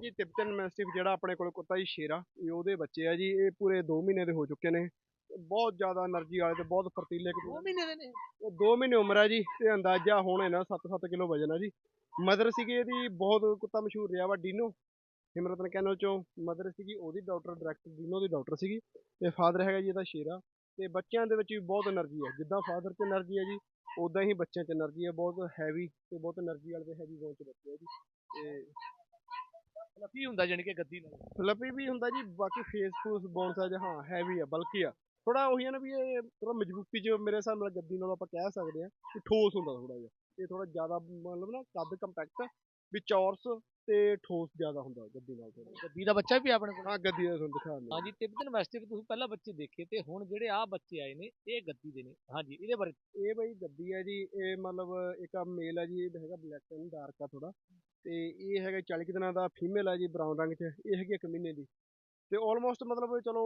ਜੀ ਤਿਪਟਨ ਮੈਸਟਿਫ ਜਿਹੜਾ ਆਪਣੇ ਕੋਲ ਕੁੱਤਾ ਜੀ ਸ਼ੇਰਾ ਇਹ ਉਹਦੇ ਬੱਚੇ ਆ ਜੀ ਇਹ ਪੂਰੇ 2 ਮਹੀਨੇ ਦੇ ਹੋ ਚੁੱਕੇ ਨੇ। ਬਹੁਤ ਜ਼ਿਆਦਾ એનર્ਜੀ ਵਾਲੇ ਤੇ ਬਹੁਤ ਫਰਤੀਲੇ ਕਬੂਤਰ ਮਹੀਨੇ ਦੇ ਨੇ? ਇਹ 2 ਮਹੀਨੇ ਉਮਰ ਹੈ ਜੀ ਤੇ ਅੰਦਾਜ਼ਾ ਹੁਣ ਇਹਨਾਂ 7-7 ਕਿਲੋ ਵਜਨ ਹੈ ਜੀ। ਮਦਰ ਸੀਗੀ ਇਹਦੀ ਬਹੁਤ ਕੁੱਤਾ ਮਸ਼ਹੂਰ ਰਿਹਾ ਵਾ ਡੀਨੋ। ਸਿਮਰਤ ਨਕੈਨੋ ਚੋਂ ਮਦਰ ਸੀਗੀ ਉਹਦੀ ਡਾਕਟਰ ਡਾਇਰੈਕਟ ਡੀਨੋ ਦੀ ਡਾਕਟਰ ਸੀਗੀ ਤੇ ਫਾਦਰ ਹੈਗਾ ਜੀ ਇਹਦਾ ਸ਼ੇਰਾ। ਤੇ ਬੱਚਿਆਂ ਦੇ ਵਿੱਚ ਵੀ ਬਹੁਤ એનર્ਜੀ ਹੈ ਜਿੱਦਾਂ ਫਾਦਰ 'ਚ એનર્ਜੀ ਹੈ ਜੀ ਉਦਾਂ ਹੀ ਬੱਚਿਆਂ 'ਚ એનર્ਜੀ ਹੈ ਬਹੁਤ ਹੈਵੀ ਤੇ ਬਹੁਤ એનર્ਜੀ ਵਾਲੇ ਤੇ ਹੈਵੀ ਗੋਂ 'ਚ ਬੱਚੇ ਹੈ ਜੀ। ਤੇ ਫਲਫੀ ਹੁੰਦਾ ਜਾਨੀ ਕਿ ਗੱਦੀ ਨਾਲ ਫਲਫੀ ਵੀ ਹੁੰਦਾ ਜੀ ਬਾਕੀ ਫੇਸ ਫੂਸ ਬੋਨਸ ਆ ਜਾਂ ਹਾਂ ਹੈਵੀ ਆ ਬਲਕੀ ਆ। ਥੋੜਾ ਉਹੀ ਆ ਨਾ ਵੀ ਇਹ ਥੋੜਾ ਮਜ਼ਬੂਤੀ ਚ ਮੇਰੇ ਹਿਸਾਬ ਨਾਲ ਗੱਦੀ ਨਾਲੋਂ ਆਪਾਂ ਕਹਿ ਸਕਦੇ ਆ ਕਿ ਠੋਸ ਹੁੰਦਾ ਥੋੜਾ ਜਿਹਾ। ਇਹ ਥੋੜਾ ਜ਼ਿਆਦਾ ਮਤਲਬ ਨਾ ਕੱਦ ਕੰਪੈਕਟ ਵੀ ਚੌਰਸ ਤੇ ਠੋਸ ਜ਼ਿਆਦਾ ਹੁੰਦਾ ਗੱਦੀ ਨਾਲ ਥੋੜਾ ਗੱਦੀ ਦਾ ਬੱਚਾ ਵੀ ਆਪਣੇ ਕੋਲ? ਹਾਂ ਗੱਦੀ ਦਾ ਤੁਹਾਨੂੰ ਦਿਖਾ ਦਿੰਦੇ ਹਾਂਜੀ ਤਿਬਤਨ ਮੈਸਟਿਫ ਤੁਸੀਂ ਪਹਿਲਾਂ ਬੱਚੇ ਦੇਖੇ ਤੇ ਹੁਣ ਜਿਹੜੇ ਆ ਬੱਚੇ ਆਏ ਨੇ ਇਹ ਗੱਦੀ ਦੇ ਨੇ। ਹਾਂਜੀ ਇਹਦੇ ਬਾਰੇ ਇਹ ਬਈ ਗੱਦੀ ਹੈ ਜੀ ਇਹ ਮਤਲਬ ਇੱਕ ਆ ਮੇਲ ਹੈ ਜੀ ਇਹ ਹੈਗਾ ਬਲੈਕ ਐਂਡ ਡਾਰਕ ਆ ਥੋੜਾ ਤੇ ਇਹ ਹੈਗਾ 40 ਕੁ ਦਿਨਾਂ ਦਾ ਫੀਮੇਲ ਹੈ ਜੀ ਬਰਾਊਨ ਰੰਗ ਚ। ਇਹ ਹੈਗੀ ਇੱਕ ਮਹੀਨੇ ਦੀ। ਤੇ ਆਲਮੋਸਟ ਮਤਲਬ ਚਲੋ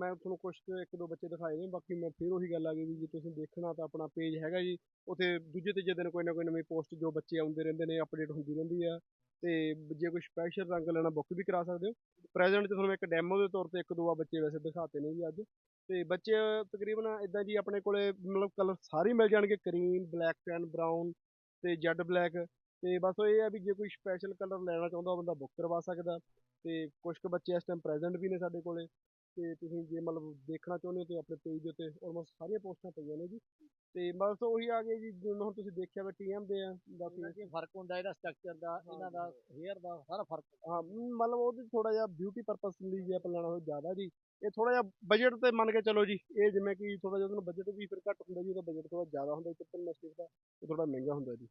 ਮੈਂ ਤੁਹਾਨੂੰ ਕੁਝ ਇੱਕ ਦੋ ਬੱਚੇ ਦਿਖਾਏ ਨੇ, ਬਾਕੀ ਮੈਂ ਫਿਰ ਉਹੀ ਗੱਲ ਆ ਗਈ ਵੀ ਜੇ ਤੁਸੀਂ ਦੇਖਣਾ ਤਾਂ ਆਪਣਾ ਪੇਜ ਹੈਗਾ ਜੀ, ਉੱਥੇ ਦੂਜੇ ਤੀਜੇ ਦਿਨ ਕੋਈ ਨਾ ਕੋਈ ਨਵੀਂ ਪੋਸਟ ਜੋ ਬੱਚੇ ਆਉਂਦੇ ਰਹਿੰਦੇ ਨੇ ਅਪਡੇਟ ਹੁੰਦੀ ਰਹਿੰਦੀ ਆ, ਤੇ ਜੇ ਕੋਈ ਸਪੈਸ਼ਲ ਰੰਗ ਲੈਣਾ ਬੁੱਕ ਵੀ ਕਰਾ ਸਕਦੇ ਹੋ। ਪ੍ਰੈਜ਼ੈਂਟ 'ਚ ਤੁਹਾਨੂੰ ਇੱਕ ਡੈਮੋ ਦੇ ਤੌਰ ਤੇ ਇੱਕ ਦੋ ਆ ਬੱਚੇ ਵੈਸੇ ਦਿਖਾਤੇ ਨੇ ਜੀ ਅੱਜ। ਤੇ ਬੱਚੇ ਤਕਰੀਬਨ ਇਦਾਂ ਜੀ ਆਪਣੇ ਕੋਲੇ ਮਤਲਬ ਕਲਰ ਸਾਰੇ ਮਿਲ ਜਾਣਗੇ ਕਰੀਮ ਬਲੈਕ ਐਂਡ ਬਰਾਊਨ ਤੇ ਜੈਡ ਬਲੈਕ ਤੇ ਬਸ ਉਹ ਇਹ ਆ ਵੀ ਜੇ ਕੋਈ ਸਪੈਸ਼ਲ ਕਲਰ ਲੈਣਾ ਚਾਹੁੰਦਾ ਉਹ ਬੰਦਾ ਬੁੱਕ ਕਰਵਾ ਸਕਦਾ। ਤੇ ਕੁਝ ਕੁ ਬੱਚੇ ਇਸ ਟਾਈਮ ਪ੍ਰੈਜ਼ੈਂਟ ਵੀ ਨੇ ਸਾਡੇ ਕੋਲੇ ਤੇ ਤੁਸੀਂ ਜੇ ਮਤਲਬ ਦੇਖਣਾ ਚਾਹੁੰਦੇ ਹੋ ਤੇ ਆਪਣੇ ਪੇਜ ਦੇ ਉੱਤੇ ਆਲਮੋਸਟ ਸਾਰੀਆਂ ਪੋਸਟਾਂ ਪਈਆਂ ਨੇ ਜੀ। ਤੇ ਬਸ ਉਹੀ ਆ ਗਏ ਜੀ ਜਿਵੇਂ ਹੁਣ ਤੁਸੀਂ ਦੇਖਿਆ ਵਾ ਟੀਐਮ ਦੇ ਆ ਬਾਕੀ ਫ਼ਰਕ ਹੁੰਦਾ ਇਹਦਾ ਸਟਰਕਚਰ ਦਾ ਇਹਨਾਂ ਦਾ ਹੇਅਰ ਦਾ ਸਾਰਾ ਫ਼ਰਕ ਹਾਂ ਮਤਲਬ ਉਹਦੀ ਥੋੜਾ ਜਿਹਾ ਬਿਊਟੀ ਪਰਪਸ ਲਈ ਜੇ ਆਪਾਂ ਲੈਣਾ ਹੋਵੇ ਜ਼ਿਆਦਾ ਜੀ। ਇਹ ਥੋੜਾ ਜਿਹਾ ਬਜਟ ਤੇ ਮੰਨ ਕੇ ਚਲੋ ਜੀ ਇਹ ਜਿਵੇਂ ਕਿ ਥੋੜਾ ਜਿਹਾ ਉਹਨੂੰ ਬਜਟ ਵੀ ਫਿਰ ਘੱਟ ਹੁੰਦਾ ਜੀ ਉਹਦਾ ਬਜਟ ਥੋੜਾ ਜ਼ਿਆਦਾ ਹੁੰਦਾ ਚਿੱਤਨ ਮੈਸਟਿਕ ਦਾ ਇਹ ਥੋੜਾ ਮਹਿੰਗਾ ਹੁੰਦਾ ਜੀ।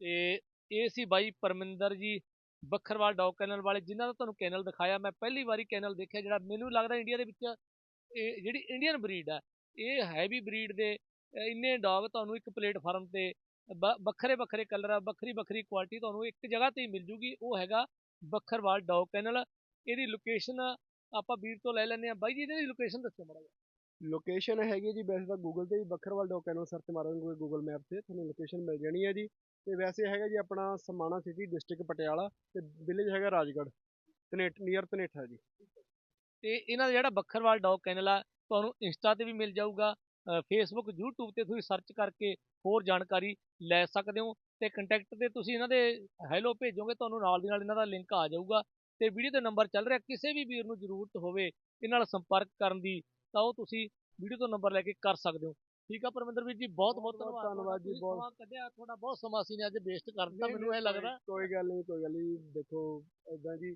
ਤੇ ਇਹ ਸੀ ਬਾਈ ਪਰਮਿੰਦਰ ਜੀ ਬੱਖਰਵਾਲ ਡੌਗ ਕੈਨਲ ਵਾਲੇ, ਜਿਨ੍ਹਾਂ ਦਾ ਤੁਹਾਨੂੰ ਕੈਨਲ ਦਿਖਾਇਆ, ਮੈਂ ਪਹਿਲੀ ਵਾਰੀ ਕੈਨਲ ਦੇਖਿਆ, ਜਿਹੜਾ ਮੈਨੂੰ ਲੱਗਦਾ ਇੰਡੀਆ ਦੇ ਵਿੱਚ ਇਹ ਜਿਹੜੀ ਇੰਡੀਅਨ ਬਰੀਡ ਆ, ਇਹ ਹੈਵੀ ਬਰੀਡ ਦੇ ਇੰਨੇ ਡੌਗ ਤੁਹਾਨੂੰ ਇੱਕ ਪਲੇਟਫਾਰਮ ਤੇ ਬ- ਵੱਖਰੇ ਵੱਖਰੇ ਕਲਰ ਆ, ਵੱਖਰੀ ਵੱਖਰੀ ਕੁਆਲਿਟੀ ਤੁਹਾਨੂੰ ਇੱਕ ਜਗ੍ਹਾ ਤੇ ਹੀ ਮਿਲ ਜੂਗੀ, ਉਹ ਹੈਗਾ ਬੱਖਰਵਾਲ ਡੌਗ ਕੈਨਲ। ਇਹਦੀ ਲੋਕੇਸ਼ਨ ਆਪਾਂ ਵੀਰ ਤੋਂ ਲੈ ਲੈਂਦੇ ਆ ਬਾਈ ਜੀ, ਇਹਦੀ ਲੋਕੇਸ਼ਨ ਦੱਸੋ ਮਾੜਾ ਲੋਕੇਸ਼ਨ ਹੈਗੀ ਜੀ, ਵੈਸੇ ਤਾਂ ਗੂਗਲ ਤੇ ਵੀ ਬੱਖਰਵਾਲ ਡੌਗ ਕੈਨਲ ਸਰਚ ਮਾਰੋਗੇ ਗੂਗਲ ਮੈਪ ਤੇ, ਤੁਹਾਨੂੰ ਲੋਕੇਸ਼ਨ ਮਿਲ ਜਾਣੀ ਹੈ ਜੀ। ਤੇ ਵੈਸੇ ਹੈਗਾ ਜੀ ਆਪਣਾ ਸਮਾਣਾ ਸਿਟੀ ਡਿਸਟ੍ਰਿਕਟ ਪਟਿਆਲਾ ਤੇ ਵਿਲੇਜ ਹੈਗਾ ਰਾਜਗੜ੍ਹ ਤਨੇਟ ਨੀਅਰ ਤਨੇਠਾ ਜੀ। ਤੇ ਇਹਨਾਂ ਦਾ ਜਿਹੜਾ ਬੱਖਰਵਾਲ ਡੌਗ ਕੈਨਲ ਆ, ਤੁਹਾਨੂੰ ਇੰਸਟਾ ਤੇ ਵੀ ਮਿਲ ਜਾਊਗਾ ਫੇਸਬੁੱਕ YouTube ਤੇ ਤੁਸੀਂ ਸਰਚ ਕਰਕੇ ਹੋਰ ਜਾਣਕਾਰੀ ਲੈ ਸਕਦੇ ਹੋ ਤੇ ਕੰਟੈਕਟ ਤੇ ਤੁਸੀਂ ਇਹਨਾਂ ਦੇ ਹੈਲੋ ਭੇਜੋਗੇ, ਤੁਹਾਨੂੰ ਨਾਲ ਦੀ ਨਾਲ ਇਹਨਾਂ ਦਾ ਲਿੰਕ ਆ ਜਾਊਗਾ ਤੇ ਵੀਡੀਓ ਤੇ ਨੰਬਰ ਚੱਲ ਰਿਹਾ, ਕਿਸੇ ਵੀ ਵੀਰ ਨੂੰ ਜ਼ਰੂਰਤ ਹੋਵੇ ਇਹਨਾਂ ਨਾਲ ਸੰਪਰਕ ਕਰਨ ਦੀ, ਤਾਂ ਉਹ ਤੁਸੀਂ ਵੀਡੀਓ ਤੋਂ ਨੰਬਰ ਲੈ ਕੇ ਕਰ ਸਕਦੇ ਹੋ। ਠੀਕ ਆ ਪਰਮਿੰਦਰ ਵੀਰ ਜੀ ਬਹੁਤ ਬਹੁਤ ਧੰਨਵਾਦ ਧੰਨਵਾਦ ਜੀ, ਬਹੁਤ। ਕੱਢਿਆ ਤੁਹਾਡਾ ਬਹੁਤ ਸਮਾਂ ਸੀ ਨੇ ਅੱਜ ਵੇਸਟ ਕਰ ਦਿੱਤਾ ਮੈਨੂੰ ਇਹ ਲੱਗਦਾ। ਕੋਈ ਗੱਲ ਨਹੀਂ ਕੋਈ ਗੱਲ ਨਹੀਂ ਦੇਖੋ ਇਦਾਂ ਜੀ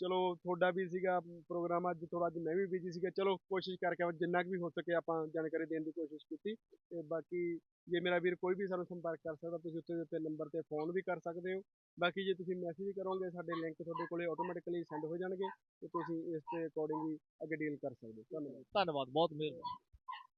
ਚਲੋ ਤੁਹਾਡਾ ਵੀ ਸੀਗਾ ਪ੍ਰੋਗਰਾਮ ਅੱਜ ਥੋੜਾ ਅੱਜ ਮੈਂ ਵੀ ਬਿਜ਼ੀ ਸੀਗਾ ਚਲੋ ਕੋਸ਼ਿਸ਼ ਕਰਕੇ ਜਿੰਨਾ ਕੁ ਵੀ ਹੋ ਸਕੇ ਆਪਾਂ ਜਾਣਕਾਰੀ ਦੇਣ ਦੀ ਕੋਸ਼ਿਸ਼ ਕੀਤੀ। ਤੇ ਬਾਕੀ ਜੇ ਮੇਰਾ ਵੀਰ ਕੋਈ ਵੀ ਸਾਨੂੰ ਸੰਪਰਕ ਕਰ ਸਕਦਾ ਤੁਸੀਂ ਉੱਤੇ ਦਿੱਤੇ ਨੰਬਰ ਤੇ ਫੋਨ ਵੀ ਕਰ ਸਕਦੇ ਹੋ। ਬਾਕੀ ਜੇ ਤੁਸੀਂ ਮੈਸੇਜ ਕਰੋਗੇ ਸਾਡੇ ਲਿੰਕ ਤੁਹਾਡੇ ਕੋਲੇ ਆਟੋਮੈਟਿਕਲੀ ਸੈਂਡ ਹੋ ਜਾਣਗੇ ਤੇ ਤੁਸੀਂ ਇਸ ਤੇ ਅਕੋਰਡਿੰਗਲੀ ਅੱਗੇ ਡੀਲ ਕਰ ਸਕਦੇ ਹੋ। ਧੰਨਵਾਦ। ਧੰਨਵਾਦ ਬਹੁਤ ਮਿਹਰਬਾਨੀ।